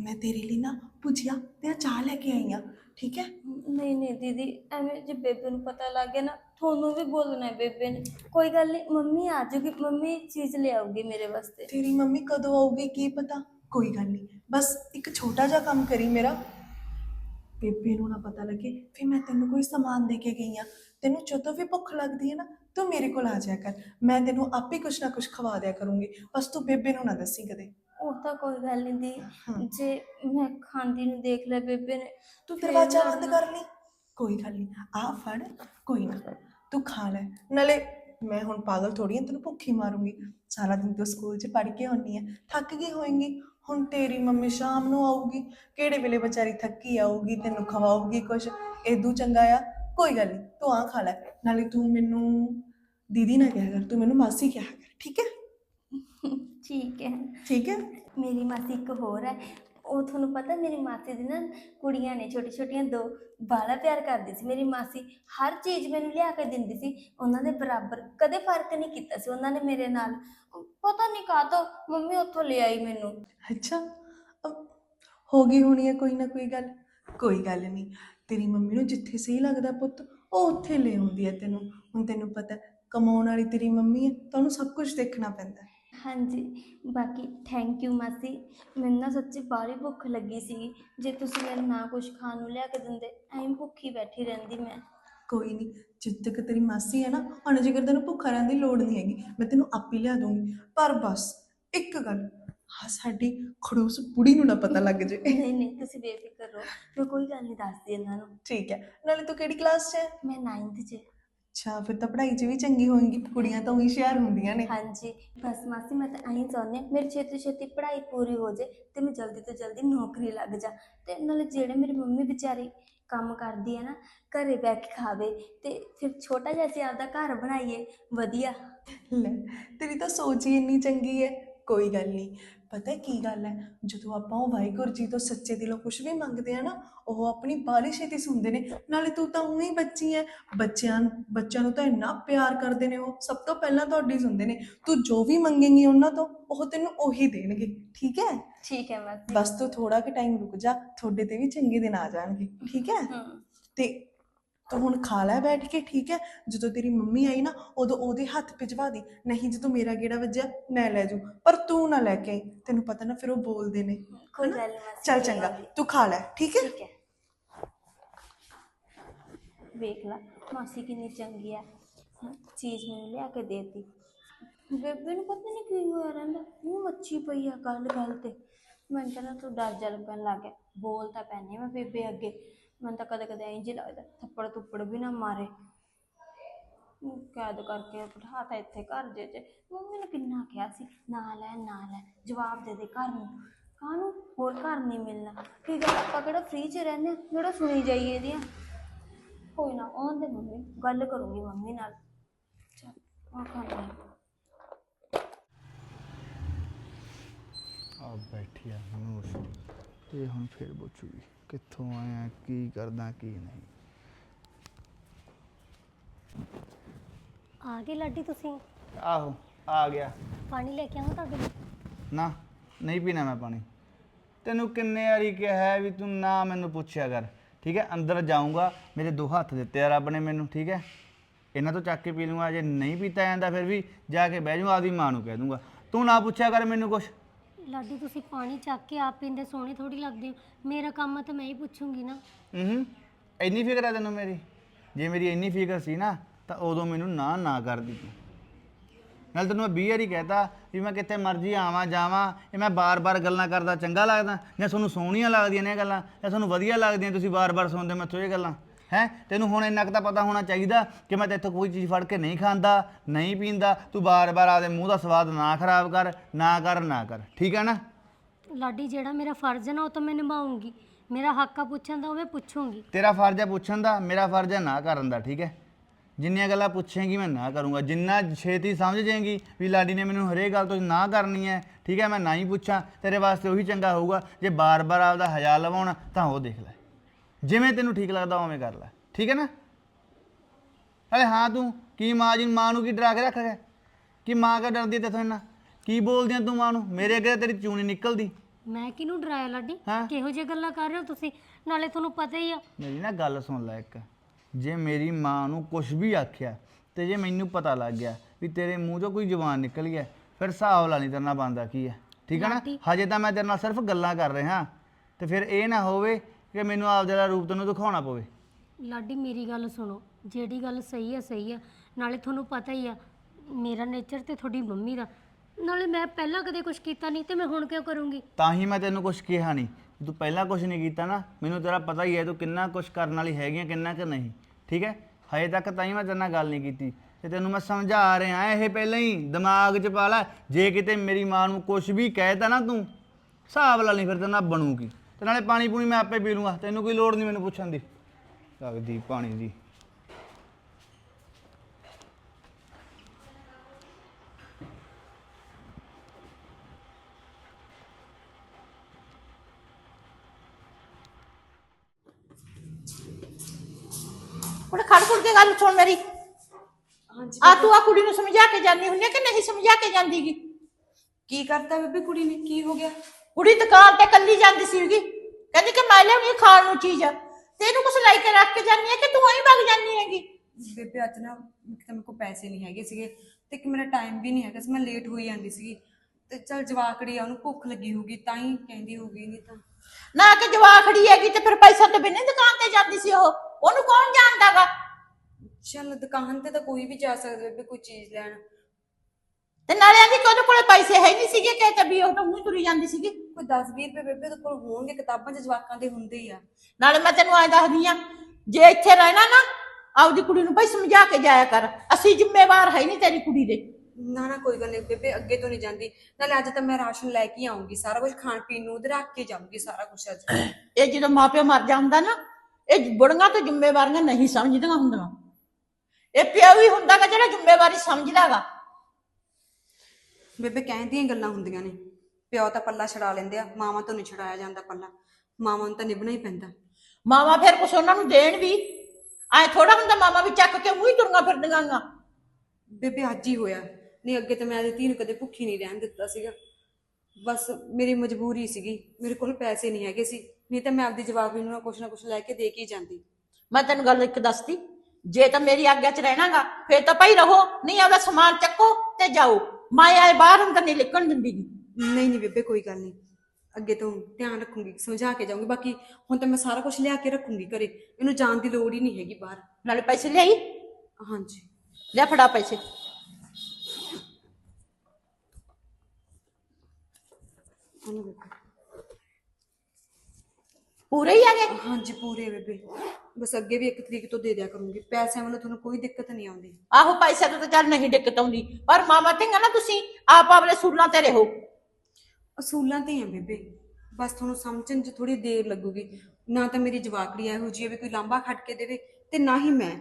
ਮੈਂ ਤੇਰੇ ਲਈ ਨਾ ਭੁਜੀਆ ਤੇ ਚਾਹ ਲੈ ਕੇ ਆਈ ਆ ਠੀਕ ਹੈ? ਨਹੀਂ ਨਹੀਂ ਦੀਦੀ ਐਵੇਂ ਜੇ ਬੇਬੇ ਨੂੰ ਪਤਾ ਲੱਗ ਗਿਆ ਨਾ ਤੁਹਾਨੂੰ ਵੀ ਬੋਲਣਾ ਹੈ ਬੇਬੇ ਨੇ। ਕੋਈ ਗੱਲ ਨਹੀਂ ਮੰਮੀ ਆ ਜਾਊਗੀ ਮੰਮੀ ਚੀਜ਼ ਲੈ ਆਊਗੀ ਮੇਰੇ ਵਾਸਤੇ। ਤੇਰੀ ਮੰਮੀ ਕਦੋਂ ਆਊਗੀ ਕੀ ਪਤਾ? ਕੋਈ ਗੱਲ ਨਹੀਂ ਬਸ ਇੱਕ ਛੋਟਾ ਜਿਹਾ ਕੰਮ ਕਰੀ ਮੇਰਾ। ਬੇਬੇ ਨੂੰ ਨਾ ਪਤਾ ਲੱਗੇ ਫਿਰ ਮੈਂ ਤੈਨੂੰ ਕੋਈ ਸਮਾਨ ਦੇ ਕੇ ਗਈ ਆ ਤੈਨੂੰ ਜਦੋਂ ਵੀ ਭੁੱਖ ਲੱਗਦੀ ਹੈ ਨਾ ਤੂੰ ਮੇਰੇ ਕੋਲ ਆ ਜਾਇਆ ਕਰ। ਮੈਂ ਤੈਨੂੰ ਆਪੇ ਕੁਛ ਨਾ ਕੁਛ ਖਵਾ ਦਿਆ ਕਰੂੰਗੀ। ਬਸ ਤੂੰ ਬੇਬੇ ਨੂੰ ਨਾ ਦੱਸੀ ਕਦੇ। ਉਹ ਤਾਂ ਕੋਈ ਗੱਲ ਨਹੀਂ ਦੀ। ਹਾਂ। ਜੇ ਮੈਂ ਖਾਂਦੀ ਨੂੰ ਦੇਖ ਲਿਆ ਬੇਬੇ ਨੇ ਤੂੰ ਫਿਰ ਦਰਵਾਜ਼ਾ ਬੰਦ ਕਰ ਲਈ। ਕੋਈ ਗੱਲ ਨਹੀਂ ਆ ਫੜ ਕੋਈ ਨਾ। ਤੂੰ ਖਾ ਲੈ। ਨਾਲੇ ਮੈਂ ਹੁਣ ਪਾਗਲ ਥੋੜੀ ਆ ਤੈਨੂੰ ਭੁੱਖੀ ਮਾਰੂੰਗੀ। ਸਾਰਾ ਦਿਨ ਤੂੰ ਸਕੂਲ 'ਚ ਪੜ੍ਹ ਕੇ ਆਉਣੀ ਆ। ਥੱਕ ਗਈ ਹੋਏਂਗੀ। ਹੁਣ ਤੇਰੀ ਮੰਮੀ ਸ਼ਾਮ ਨੂੰ ਆਊਗੀ। ਕਿਹੜੇ ਵੇਲੇ ਵਿਚਾਰੀ ਥੱਕੀ ਆਊਗੀ ਤੈਨੂੰ ਖਵਾਊਗੀ ਕੁਛ। ਏਦੂ ਚੰਗਾ ਆ। ਕੋਈ ਗੱਲ ਨਹੀਂ ਤੂੰ ਆ ਖਾ ਲੈ। ਨਾਲੇ ਤੂੰ ਮੈਨੂੰ ਦੀਦੀ ਨਾ ਕਿਹਾ ਕਰ ਤੂੰ ਮੈਨੂੰ ਮਾਸੀ ਕਿਹਾ ਕਰ। ਠੀਕ ਹੈ? *laughs* ਠੀਕ ਹੈ। ਠੀਕ ਹੈ। ਮੇਰੀ ਮਾਸੀ ਇੱਕ ਹੋਰ ਹੈ। ਉਹ ਤੁਹਾਨੂੰ ਪਤਾ ਮੇਰੀ ਮਾਸੀ ਦੀ ਨਾ ਕੁੜੀਆਂ ਨੇ ਛੋਟੀ ਛੋਟੀਆਂ ਦੋ ਬਾਲਾ ਪਿਆਰ ਕਰਦੀ ਸੀ। ਮੇਰੀ ਮਾਸੀ ਹਰ ਚੀਜ਼ ਮੈਨੂੰ ਲਿਆ ਕੇ ਦਿੰਦੀ ਸੀ। ਉਹਨਾਂ ਦੇ ਬਰਾਬਰ ਕਦੇ ਫ਼ਰਕ ਨਹੀਂ ਕੀਤਾ ਸੀ। ਉਹਨਾਂ ਨੇ ਮੇਰੇ ਨਾਲ ਪਤਾ ਨਹੀਂ ਕਾਹਤੋਂ ਮੰਮੀ ਉੱਥੋਂ ਲੈ ਆਈ ਮੈਨੂੰ। ਅੱਛਾ। ਅਮ, ਹੋ ਗਈ ਹੋਣੀ ਹੈ ਕੋਈ ਨਾ ਕੋਈ ਗੱਲ। ਕੋਈ ਗੱਲ ਨਹੀਂ। ਤੇਰੀ ਮੰਮੀ ਨੂੰ ਜਿੱਥੇ ਸਹੀ ਲੱਗਦਾ ਪੁੱਤ ਉਹ ਉੱਥੇ ਲੈ ਆਉਂਦੀ ਹੈ ਤੈਨੂੰ। ਹੁਣ ਤੈਨੂੰ ਪਤਾ ਹੈ, ਕਮਾਉਣ ਵਾਲੀ ਤੇਰੀ ਮੰਮੀ ਹੈ ਤਾਂ ਉਹਨੂੰ ਸਭ ਕੁਝ ਦੇਖਣਾ ਪੈਂਦਾ। ਹੈ ਹਾਂਜੀ ਬਾਕੀ ਥੈਂਕ ਯੂ ਮਾਸੀ। ਮੈਨੂੰ ਨਾ ਸੱਚੀ ਬਾਹਲੀ ਭੁੱਖ ਲੱਗੀ ਸੀ ਜੇ ਤੁਸੀਂ ਮੈਨੂੰ ਨਾ ਕੁਝ ਖਾਣ ਨੂੰ ਲਿਆ ਕੇ ਦਿੰਦੇ ਐਂ ਭੁੱਖੀ ਬੈਠੀ ਰਹਿੰਦੀ ਮੈਂ। ਕੋਈ ਨਹੀਂ ਜਿੱਦ ਤੱਕ ਤੇਰੀ ਮਾਸੀ ਹੈ ਨਾ ਹੁਣ ਜੇਕਰ ਤੈਨੂੰ ਭੁੱਖਾ ਰਹਿਣ ਦੀ ਲੋੜ ਨਹੀਂ ਹੈਗੀ ਮੈਂ ਤੈਨੂੰ ਆਪੇ ਲਿਆ ਦੂੰਗੀ ਪਰ ਬਸ ਇੱਕ ਗੱਲ ਹਾਂ ਸਾਡੀ ਖੜੂਸ ਬੁੜੀ ਨੂੰ ਨਾ ਪਤਾ ਲੱਗ ਜੇ। ਨਹੀਂ ਨਹੀਂ ਤੁਸੀਂ ਬੇਫਿਕਰ ਰਹੋ। ਮੈਂ ਕੋਈ ਗੱਲ ਨਹੀਂ ਦੱਸਦੀ ਇਹਨਾਂ ਨੂੰ। ਠੀਕ ਹੈ ਨਾਲੇ ਤੂੰ ਕਿਹੜੀ ਕਲਾਸ 'ਚ ਹੈ? ਮੈਂ 9th 'ਚ। ਅੱਛਾ ਫਿਰ ਤਾਂ ਪੜ੍ਹਾਈ 'ਚ ਵੀ ਚੰਗੀ ਹੋਏਗੀ ਕੁੜੀਆਂ ਤਾਂ ਉਹੀ ਹੁਸ਼ਿਆਰ ਹੁੰਦੀਆਂ ਨੇ। ਹਾਂਜੀ ਬਸ ਮਾਸੀ ਮੈਂ ਤਾਂ ਐਂ ਚਾਹੁੰਦੀ ਹਾਂ ਮੇਰੀ ਛੇਤੀ ਛੇਤੀ ਪੜ੍ਹਾਈ ਪੂਰੀ ਹੋ ਜੇ ਤੇ ਮੈਂ ਜਲਦੀ ਤੋਂ ਜਲਦੀ ਨੌਕਰੀ ਲੱਗ ਜਾ ਤੇ ਨਾਲੇ ਜਿਹੜੇ ਮੇਰੀ ਮੰਮੀ ਵਿਚਾਰੀ ਕੰਮ ਕਰਦੀ ਹੈ ਨਾ ਘਰੇ ਬੈ ਕੇ ਖਾਵੇ ਤੇ ਫਿਰ ਛੋਟਾ ਜਿਹਾ ਅਸੀਂ ਆਪਦਾ ਘਰ ਬਣਾਈਏ ਵਧੀਆ। ਲੈ ਤੇਰੀ ਤਾਂ ਸੋਚ ਹੀ ਇੰਨੀ ਚੰਗੀ ਹੈ ਕੋਈ ਗੱਲ ਨਹੀਂ ਪਤਾ ਕੀ ਗੱਲ ਹੈ? ਜਦੋਂ ਆਪਾਂ ਉਹ ਵਾਹਿਗੁਰੂ ਜੀ ਤੋਂ ਸੱਚੇ ਦਿਲੋਂ ਕੁਝ ਵੀ ਮੰਗਦੇ ਆ ਨਾ ਉਹ ਆਪਣੀ ਬਾਲੀ ਛੇਤੀ ਸੁਣਦੇ ਨੇ। ਨਾਲੇ ਤੂੰ ਤਾਂ ਉਹੀ ਬੱਚੀ ਹੈ। ਬੱਚਿਆਂ ਬੱਚਿਆਂ ਨੂੰ ਤਾਂ ਇੰਨਾ ਪਿਆਰ ਕਰਦੇ ਨੇ ਉਹ। ਸਭ ਤੋਂ ਪਹਿਲਾਂ ਤੁਹਾਡੀ ਸੁਣਦੇ ਨੇ ਤੂੰ ਜੋ ਵੀ ਮੰਗੇਂਗੀ ਉਹਨਾਂ ਤੋਂ ਉਹ ਤੈਨੂੰ ਉਹੀ ਦੇਣਗੇ। ਠੀਕ ਹੈ? ਠੀਕ ਹੈ ਮਾਸੀ। ਬਸ ਤੂੰ ਥੋੜਾ ਕਿ ਟਾਈਮ ਰੁਕ ਜਾ ਤੁਹਾਡੇ ਤੇ ਵੀ ਚੰਗੇ ਦਿਨ ਆ ਜਾਣਗੇ। ਠੀਕ ਹੈ? ਤੇ ਤੂੰ ਹੁਣ ਖਾ ਲੈ ਬੈਠ ਕੇ ਠੀਕ ਹੈ? ਜਦੋਂ ਤੇਰੀ ਮੰਮੀ ਆਈ ਨਾ ਉਦੋਂ ਉਹਦੇ ਹੱਥ ਭਿਜਵਾ ਦੀ। ਨਹੀਂ ਜਦੋਂ ਮੇਰਾ ਗੇੜਾ ਵੱਜਿਆ ਮੈਂ ਲੈ ਜੂ ਪਰ ਤੂੰ ਨਾ ਲੈ ਕੇ ਆਈ। ਤੈਨੂੰ ਪਤਾ ਨਾ ਫਿਰ ਉਹ ਬੋਲਦੇ ਨੇ। ਕੋਈ ਹਨਾ? ਗੱਲ ਨੀ ਮਾਸੀ, ਚੱਲ ਚੰਗਾ। ਤੂੰ ਖਾ ਲੈ ਠੀਕ ਹੈ? ਠੀਕ ਹੈ। ਵੇਖ ਲੈ ਮਾਸੀ ਕਿੰਨੀ ਚੰਗੀ ਆ। ਹੈਂ, ਚੀਜ਼ ਮੈਨੂੰ ਲਿਆ ਕੇ ਦੇਤੀ। ਬੇਬੇ ਨੂੰ ਪਤਾ ਨਹੀਂ ਕੀ ਹੋਇਆ ਰਹਿੰਦਾ। ਉਹ ਮੱਛੀ ਪਈ ਆ ਗੱਲ ਗੱਲ ਤੇ। ਮੈਨੂੰ ਤਾਂ ਨਾ ਤੂੰ ਡਰ ਜਾ ਲੱਗਣ ਲੱਗ ਗਿਆ। ਬੋਲ ਤਾਂ ਪੈਣੀ ਮੈਂ ਬੇਬੇ ਅੱਗੇ। ਮੈਨੂੰ ਤਾਂ ਕਦੇ ਕਦੇ ਇੰਜ ਹੀ ਲੱਗਦਾ ਥੱਪੜ ਥੁੱਪੜ ਵੀ ਨਾ ਮਾਰੇ। ਕੈਦ ਕਰਕੇ ਬਿਠਾ ਇੱਥੇ ਘਰ ਜੇ ਚ ਮੰਮੀ ਨੇ ਕਿੰਨਾ ਕਿਹਾ ਸੀ ਨਾ ਲੈ ਨਾ ਲੈ ਜਵਾਬ ਦੇ ਦੇ ਘਰ ਨੂੰ। ਕਾਹਨੂੰ? ਹੋਰ ਘਰ ਨਹੀਂ ਮਿਲਣਾ। ਕੀ ਗੱਲ ਆਪਾਂ ਕਿਹੜਾ ਫ੍ਰੀ ਚ ਰਹਿੰਦੇ ਹਾਂ, ਜਿਹੜਾ ਸੁਣੀ ਜਾਈਏ ਇਹਦੀਆਂ। ਕੋਈ ਨਾ ਆਉਂਦੇ ਮੰਮੀ ਗੱਲ ਕਰੂੰਗੀ ਮੰਮੀ ਨਾਲ। ਚੱਲ ਆ ਖਾਣਾ ਆ ਬੈਠੀ ਆ ਨੂਰ। ਇਹ ਹੁਣ ਫੇਰ ਪੁੱਛੂਗੀ ਕਿੱਥੋਂ ਆਇਆ ਕੀ ਕਰਦਾ ਕੀ ਨਹੀਂ। ਆ ਗਏ ਲਾਡੀ ਤੁਸੀਂ? ਆਹੋ ਆ ਗਿਆ। ਪਾਣੀ ਲੈ ਕੇ ਆਵਾਂ ਤੁਹਾਡੇ ਲਈ? ਨਾ ਨਹੀਂ ਪੀਣਾ ਮੈਂ ਪਾਣੀ। ਤੈਨੂੰ ਕਿੰਨੇ ਵਾਰੀ ਕਿਹਾ ਹੈ ਵੀ ਤੂੰ ਨਾ ਮੈਨੂੰ ਪੁੱਛਿਆ ਕਰ ਠੀਕ ਹੈ? ਅੰਦਰ ਜਾਊਂਗਾ ਮੇਰੇ ਦੋ ਹੱਥ ਦਿੱਤੇ ਆ ਰੱਬ ਨੇ ਮੈਨੂੰ ਠੀਕ ਹੈ? ਇਹਨਾਂ ਤੋਂ ਚੱਕ ਕੇ ਪੀ ਲੂੰਗਾ ਜੇ ਨਹੀਂ ਪੀਤਾ ਜਾਂਦਾ ਫਿਰ ਵੀ ਜਾ ਕੇ ਬਹਿ ਜਾਊਂਗਾ ਆਪਦੀ ਮਾਂ ਨੂੰ ਕਹਿ ਦੂੰਗਾ। ਤੂੰ ਨਾ ਪੁੱਛਿਆ ਕਰ ਮੈਨੂੰ ਕੁਛ। ਲਾਡੀ, ਤੁਸੀਂ ਪਾਣੀ ਚੱਕ ਕੇ ਆਪ ਪੀਂਦੇ, ਸੋਹਣੇ ਥੋੜੀ ਲੱਗਦੇ ਹੋ। ਮੇਰਾ ਕੰਮ ਆ ਤਾਂ ਮੈਂ ਹੀ ਪੁੱਛੂੰਗੀ ਨਾ। ਹੂੰ, ਇੰਨੀ ਫਿਕਰ ਹੈ ਤੈਨੂੰ ਮੇਰੀ? ਜੇ ਮੇਰੀ ਇੰਨੀ ਫਿਕਰ ਸੀ ਨਾ, ਤਾਂ ਉਦੋਂ ਮੈਨੂੰ ਨਾ ਨਾ ਕਰਦੀ ਤੂੰ। ਨਾਲ ਤੈਨੂੰ ਮੈਂ 20 ਵਾਰੀ ਕਹਿਤਾ ਵੀ ਮੈਂ ਕਿੱਥੇ ਮਰਜ਼ੀ ਆਵਾਂ, ਜਾਵਾਂ, ਇਹ ਮੈਂ ਬਾਰ-ਬਾਰ ਗੱਲਾਂ ਕਰਦਾ, ਚੰਗਾ ਲੱਗਦਾ। ਜਾਂ ਤੁਹਾਨੂੰ ਸੋਹਣੀਆਂ ਲੱਗਦੀਆਂ ਨੇ ਇਹ ਗੱਲਾਂ, ਜਾਂ ਤੁਹਾਨੂੰ ਵਧੀਆ ਲੱਗਦੀਆਂ, ਤੁਸੀਂ ਬਾਰ-ਬਾਰ ਸੁਣਦੇ ਮੈਥੋਂ ਇਹ ਗੱਲਾਂ। ਹੈ? ਤੈਨੂੰ ਹੁਣ ਇੰਨਾ ਕੁ ਤਾਂ ਪਤਾ ਹੋਣਾ ਚਾਹੀਦਾ ਕਿ ਮੈਂ ਤੇਥੋਂ ਕੋਈ ਚੀਜ਼ ਫੜ ਕੇ ਨਹੀਂ ਖਾਂਦਾ ਨਹੀਂ ਪੀਂਦਾ। ਤੂੰ ਬਾਰ-ਬਾਰ ਆਪਦੇ ਮੂੰਹ ਦਾ ਸਵਾਦ ਨਾ ਖਰਾਬ ਕਰ ਨਾ ਕਰ ਨਾ ਕਰ। ਠੀਕ ਹੈ ਨਾ? ਲਾਡੀ ਜਿਹੜਾ ਮੇਰਾ ਫਰਜ਼ ਹੈ ਨਾ ਉਹ ਤਾਂ ਮੈਂ ਨਿਭਾਉਂਗੀ ਮੇਰਾ ਹੱਕ ਆ ਪੁੱਛਣ ਦਾ ਉਹ ਮੈਂ ਪੁੱਛੂੰਗੀ। ਤੇਰਾ ਫਰਜ਼ ਹੈ ਪੁੱਛਣ ਦਾ ਮੇਰਾ ਫਰਜ਼ ਹੈ ਨਾ ਕਰਨ ਦਾ ਠੀਕ ਹੈ? ਜਿੰਨੀਆਂ ਗੱਲਾਂ ਪੁੱਛੇਂਗੀ ਮੈਂ ਨਾ ਕਰੂੰਗਾ। ਜਿੰਨਾ ਛੇਤੀ ਸਮਝ ਜਾਏਂਗੀ ਵੀ ਲਾਡੀ ਨੇ ਮੈਨੂੰ ਹਰੇਕ ਗੱਲ ਤੋਂ ਨਾ ਕਰਨੀ ਹੈ ਠੀਕ ਹੈ? ਮੈਂ ਨਾ ਹੀ ਪੁੱਛਾਂ ਤੇਰੇ ਵਾਸਤੇ ਉਹੀ ਚੰਗਾ ਹੋਊਗਾ। ਜੇ ਬਾਰ-ਬਾਰ ਆਪਦਾ ਹਜਾ ਲਵਾਉਣਾ ਤਾਂ ਉਹ ਦੇਖ ਲੈ। ਜਿਵੇਂ ਤੈਨੂੰ ਠੀਕ ਲੱਗਦਾ ਉਵੇਂ ਕਰ ਲੈ। ਠੀਕ ਹੈ ਨਾ? ਹਲੇ ਹਾਂ ਤੂੰ ਕੀ ਮਾਂ ਜੀ ਮਾਂ ਨੂੰ ਕੀ ਡਰਾ ਕੇ ਰੱਖ ਕਿ ਮਾਂ ਕਾ ਡਰਦੀ ਤੇਥੋਂ ਇੰਨਾ? ਕੀ ਬੋਲਦੀ ਆ ਤੂੰ ਮਾਂ ਨੂੰ? ਮੇਰੇ ਅੱਗੇ ਤਾਂ ਤੇਰੀ ਚੂਣੀ ਨਿਕਲਦੀ। ਮੈਂ ਕਿਹਨੂੰ ਡਰਾਇਆ ਲਾਡੀ? ਹਾਂ। ਕਿਹੋ ਜਿਹੀ ਗੱਲਾਂ ਕਰ ਰਹੇ ਹੋ ਤੁਸੀਂ? ਨਾਲੇ ਤੁਹਾਨੂੰ ਪਤਾ ਹੀ ਆ। ਮੇਰੀ ਨਾ ਗੱਲ ਸੁਣ ਲੈ ਇੱਕ। ਜੇ ਮੇਰੀ ਮਾਂ ਨੂੰ ਕੁਝ ਵੀ ਆਖਿਆ ਤੇ ਜੇ ਮੈਨੂੰ ਪਤਾ ਲੱਗ ਗਿਆ ਵੀ ਤੇਰੇ ਮੂੰਹ 'ਚੋਂ ਕੋਈ ਜ਼ੁਬਾਨ ਨਿਕਲ ਗਿਆ ਫਿਰ ਹਿਸਾਬ ਲਾ ਨਹੀਂ ਕਰਨਾ ਬੰਦਾ ਕੀ ਹੈ। ਠੀਕ ਹੈ ਨਾ? ਲਾਡੀ। ਹਜੇ ਤਾਂ ਮੈਂ ਤੇਰੇ ਨਾਲ ਸਿਰਫ ਗੱਲਾਂ ਕਰ ਰਿਹਾ। ਤੇ ਫਿਰ ਇਹ ਨਾ ਹੋਵੇ ਕਿ ਮੈਨੂੰ ਆਪਦੇ ਦਾ ਰੂਪ ਤੈਨੂੰ ਦਿਖਾਉਣਾ ਪਵੇ। ਲਾਡੀ ਮੇਰੀ ਗੱਲ ਸੁਣੋ। ਜਿਹੜੀ ਗੱਲ ਸਹੀ ਹੈ ਸਹੀ ਹੈ ਨਾਲੇ ਤੁਹਾਨੂੰ ਪਤਾ ਹੀ ਆ ਮੇਰਾ ਨੇਚਰ ਤੇ ਤੁਹਾਡੀ ਮੰਮੀ ਦਾ। ਨਾਲੇ ਮੈਂ ਪਹਿਲਾਂ ਕਦੇ ਕੁਝ ਕੀਤਾ ਨਹੀਂ ਤੇ ਮੈਂ ਹੁਣ ਕਿਉਂ ਕਰੂੰਗੀ? ਤਾਂ ਹੀ ਮੈਂ ਤੈਨੂੰ ਕੁਝ ਕਿਹਾ ਨਹੀਂ। ਤੂੰ ਪਹਿਲਾਂ ਕੁਝ ਨਹੀਂ ਕੀਤਾ ਨਾ ਮੈਨੂੰ ਤੇਰਾ ਪਤਾ ਹੀ ਹੈ ਤੂੰ ਕਿੰਨਾ ਕੁਝ ਕਰਨ ਵਾਲੀ ਹੈਗੀ ਹੈ ਕਿੰਨਾ ਕਿ ਨਹੀਂ। ਠੀਕ ਹੈ? ਹਜੇ ਤੱਕ ਤਾਂ ਹੀ ਮੈਂ ਤੇਰੇ ਨਾਲ ਗੱਲ ਨਹੀਂ ਕੀਤੀ। ਤੇ ਤੈਨੂੰ ਮੈਂ ਸਮਝਾ ਰਿਹਾ ਇਹ ਪਹਿਲਾਂ ਹੀ ਦਿਮਾਗ 'ਚ ਪਾ ਲੈ। ਜੇ ਕਿਤੇ ਮੇਰੀ ਮਾਂ ਨੂੰ ਕੁਝ ਵੀ ਕਹਿਤਾ ਨਾ ਤੂੰ ਹਿਸਾਬ ਲਾ ਲਈ ਫਿਰ ਤੇਰੇ ਨਾਲ ਬਣੂਗੀ। ਤੇ ਨਾਲੇ ਪਾਣੀ ਪੂਣੀ ਮੈਂ ਆਪੇ ਪੀ ਲੂੰਗਾ ਤੈਨੂੰ ਕੋਈ ਲੋੜ ਨਹੀਂ ਮੈਨੂੰ ਪੁੱਛਣ ਦੀ। ਲੱਗਦੀ ਪਾਣੀ ਦੀ। ਹੁਣ ਖੜ ਖੜ ਕੇ ਗੱਲ ਸੁਣ ਮੇਰੀ। ਹਾਂਜੀ ਆ ਤੂੰ ਆ ਕੁੜੀ ਨੂੰ ਸਮਝਾ ਕੇ ਜਾਂਦੀ ਹੁੰਦੀ ਆ ਕਿ ਨਹੀਂ ਸਮਝਾ ਕੇ ਜਾਂਦੀਗੀ? ਕੀ ਕਰਤਾ ਬੇਬੇ ਕੁੜੀ ਨੇ? ਕੀ ਹੋ ਗਿਆ? ਕੁੜੀ ਦੁਕਾਨ ਤੇ ਕੱਲੀ ਜਾਂਦੀ ਸੀਗੀ। ਕਹਿੰਦੀ ਕਿ ਮੈਂ ਲਿਆਉਣੀ ਆ ਖਾਣ ਨੂੰ ਚੀਜ਼। ਤੇ ਇਹਨੂੰ ਕੁਛ ਲੈ ਕੇ ਰੱਖ ਕੇ ਜਾਂਦੀ ਹੈ ਕਿ ਤੂੰ ਆਈ ਵਗ ਜਾਂਦੀ ਹੈਗੀ? ਬੇਬੇ ਅੱਜ ਨਾ ਮੇਰੇ ਕੋਲ ਪੈਸੇ ਨਹੀਂ ਹੈਗੇ ਸੀਗੇ ਤੇ ਕਿ ਮੇਰਾ ਟਾਈਮ ਵੀ ਨਹੀਂ ਹੈਗਾ ਸੀ ਮੈਂ ਲੇਟ ਹੋਈ ਜਾਂਦੀ ਸੀਗੀ। ਤੇ ਚਲ ਜਵਾਕੜੀ ਆ ਉਹਨੂੰ ਭੁੱਖ ਲੱਗੀ ਹੋਊਗੀ ਤਾਂ ਹੀ ਕਹਿੰਦੀ ਹੋਊਗੀ ਨਹੀਂ ਤਾਂ। ਨਾ ਕਿ ਜਵਾਖੜੀ ਹੈਗੀ ਤੇ ਫਿਰ ਪੈਸਾ ਤੋਂ ਬਿਨਾਂ ਦੁਕਾਨ ਤੇ ਜਾਂਦੀ ਸੀ ਉਹ। ਉਹਨੂੰ ਕੌਣ ਜਾਣਦਾਗਾ ਚਲ ਦੁਕਾਨ ਤੇ ਤਾਂ ਕੋਈ ਵੀ ਜਾ ਸਕਦਾ ਬੇਬੇ ਕੋਈ ਚੀਜ਼ ਲੈਣ। ਤੇ ਨਾਲੇ ਆਂਦੀ ਕਿ ਉਹਦੇ ਕੋਲੇ ਪੈਸੇ ਹੈ ਨਹੀਂ ਸੀਗੇ ਕਿ ਤੇ ਵੀ ਉਹ ਤਾਂ ਉਹੀ ਤੁਰੀ ਜਾਂਦੀ ਸੀਗੀ। ਕੋਈ 10 20 ਰੁਪਏ ਬੇਬੇ ਦੇ ਕੋਲ ਹੋਣਗੇ ਕਿਤਾਬਾਂ 'ਚ ਜਵਾਕਾਂ ਦੇ ਹੁੰਦੇ ਆ। ਨਾਲੇ ਮੈਂ ਤੈਨੂੰ ਐ ਦੱਸਦੀ ਆ ਜੇ ਇੱਥੇ ਰਹਿਣਾ ਨਾ ਆਪਦੀ ਕੁੜੀ ਨੂੰ ਭਾਈ ਸਮਝਾ ਕੇ ਜਾਇਆ ਕਰ। ਅਸੀਂ ਜ਼ਿੰਮੇਵਾਰ ਹੈ ਨਹੀਂ ਤੇਰੀ ਕੁੜੀ ਦੇ। ਨਾ ਨਾ ਕੋਈ ਗੱਲ ਨਹੀਂ ਬੇਬੇ ਅੱਗੇ ਤੋਂ ਨਹੀਂ ਜਾਂਦੀ। ਨਾਲੇ ਅੱਜ ਤਾਂ ਮੈਂ ਰਾਸ਼ਨ ਲੈ ਕੇ ਆਉਂਗੀ ਸਾਰਾ ਕੁਝ ਖਾਣ ਪੀਣ ਨੂੰ ਉਹਦੇ ਰੱਖ ਕੇ ਜਾਊਂਗੀ ਸਾਰਾ ਕੁਝ ਅੱਜ। ਇਹ ਜਦੋਂ ਮਾਪਿਓ ਮਰ ਜਾਂਦਾ ਨਾ ਇਹ ਬੁੜੀਆਂ ਤੋਂ ਜ਼ਿੰਮੇਵਾਰੀਆਂ ਨਹੀਂ ਸਮਝਦੀਆਂ ਹੁੰਦੀਆਂ। ਇਹ ਪਿਓ ਹੀ ਹੁੰਦਾਗਾ ਜਿਹੜਾ ਜ਼ਿੰਮੇਵਾਰੀ ਸਮਝਦਾਗਾ। ਬੇਬੇ ਕਹਿੰਦੀਆਂ ਗੱਲਾਂ ਹੁੰਦੀਆਂ ਨੇ। ਪਿਓ ਤਾਂ ਪੱਲਾ ਛਡਾ ਲੈਂਦੇ ਆ ਮਾਵਾਂ ਤੋਂ ਨਹੀਂ ਛਡਾਇਆ ਜਾਂਦਾ ਪੱਲਾ। ਮਾਵਾਂ ਨੂੰ ਤਾਂ ਨਿਭਣਾ ਹੀ ਪੈਂਦਾ। ਮਾਵਾ ਫਿਰ ਕੁਛ ਉਹਨਾਂ ਨੂੰ ਦੇਣ ਵੀ? ਐ ਥੋੜਾ ਹੁੰਦਾ ਮਾਮਾ ਵੀ ਚੱਕ ਕੇ ਮੂੰਹ ਤੁਰੀਆਂ ਫਿਰਦੀਆਂ ਗਾ। ਬੇਬੇ ਅੱਜ ਹੀ ਹੋਇਆ। ਨਹੀਂ ਅੱਗੇ ਤਾਂ ਮੈਂ ਆਪਣੀ ਧੀ ਨੂੰ ਕਦੇ ਭੁੱਖੀ ਨਹੀਂ ਰਹਿਣ ਦਿੱਤਾ ਸੀਗਾ। ਬਸ ਮੇਰੀ ਮਜਬੂਰੀ ਸੀਗੀ। ਮੇਰੇ ਕੋਲ ਪੈਸੇ ਨਹੀਂ ਹੈਗੇ ਸੀ। ਨਹੀਂ ਤਾਂ ਮੈਂ ਆਪਦੀ ਜਵਾਬ ਨੂੰ ਕੁਛ ਨਾ ਕੁਛ ਲੈ ਕੇ ਦੇ ਕੇ ਹੀ ਜਾਂਦੀ। ਮੈਂ ਤੈਨੂੰ ਗੱਲ ਇੱਕ ਦੱਸਤੀ ਜੇ ਤਾਂ ਮੇਰੀ ਆਗਿਆ 'ਚ ਰਹਿਣਾਗਾ ਫੇਰ ਤਾਂ ਭਾਈ ਰਹੋ। ਨਹੀਂ ਆਪਦਾ ਸਮਾਨ ਚੱਕੋ ਤੇ ਜਾਓ। ਮੈਂ ਆਏ ਬਾਹਰ ਅੰਦਰ ਨਹੀਂ ਨਿਕਲਣ ਦਿੰਦੀ ਗੀ। ਨਹੀਂ ਨਹੀਂ ਬੇਬੇ ਕੋਈ ਗੱਲ ਨਹੀਂ। ਅੱਗੇ ਤੋਂ ਧਿਆਨ ਰੱਖੂੰਗੀ ਸਮਝਾ ਕੇ ਜਾਊਂਗੀ। ਬਾਕੀ ਹੁਣ ਤਾਂ ਮੈਂ ਸਾਰਾ ਕੁਝ ਲਿਆ ਕੇ ਰੱਖੂੰਗੀ ਘਰੇ। ਇਹਨੂੰ ਜਾਣ ਦੀ ਲੋੜ ਹੀ ਨਹੀਂ ਹੈਗੀ ਬਾਹਰ। ਨਾਲੇ ਪੈਸੇ ਲਿਆਈ? ਹਾਂਜੀ। ਲੈ ਫੜਾ ਪੈਸੇ। ਬੇਬੇ। ਪੂਰੇ ਹੀ ਆ ਗਏ? ਹਾਂਜੀ ਪੂਰੇ ਬੇਬੇ। ਬਸ ਅੱਗੇ ਵੀ ਇੱਕ ਤਰੀਕ ਤੋਂ ਦੇ ਦਿਆ ਕਰੂੰਗੀ। ਪੈਸਿਆਂ ਵੱਲੋਂ ਤੁਹਾਨੂੰ ਕੋਈ ਦਿੱਕਤ ਨਹੀਂ ਆਉਂਦੀ। ਆਹੋ ਪੈਸੇ ਤੋਂ ਤਾਂ ਚੱਲ ਨਹੀਂ ਦਿੱਕਤ ਆਉਂਦੀ। ਪਰ ਮਾਮਾ ਧੀਆਂ ਨਾ ਤੁਸੀਂ ਆਪ ਆਪਲੇ ਸੂਲਾਂ ਤੇ ਰਹੋ। ਅਸੂਲਾਂ ਤੇ ਹੀ ਆ ਬੇਬੇ। ਬਸ ਤੁਹਾਨੂੰ ਸਮਝਣ 'ਚ ਥੋੜੀ ਦੇਰ ਲੱਗੂਗੀ। ਨਾ ਤਾਂ ਮੇਰੀ ਜਵਾਕੜੀ ਇਹੋ ਜਿਹੀ ਹੈ ਵੀ ਕੋਈ ਲਾਂਬਾ ਖੱਟ ਕੇ ਦੇਵੇ ਤੇ ਨਾ ਹੀ ਮੈਂ।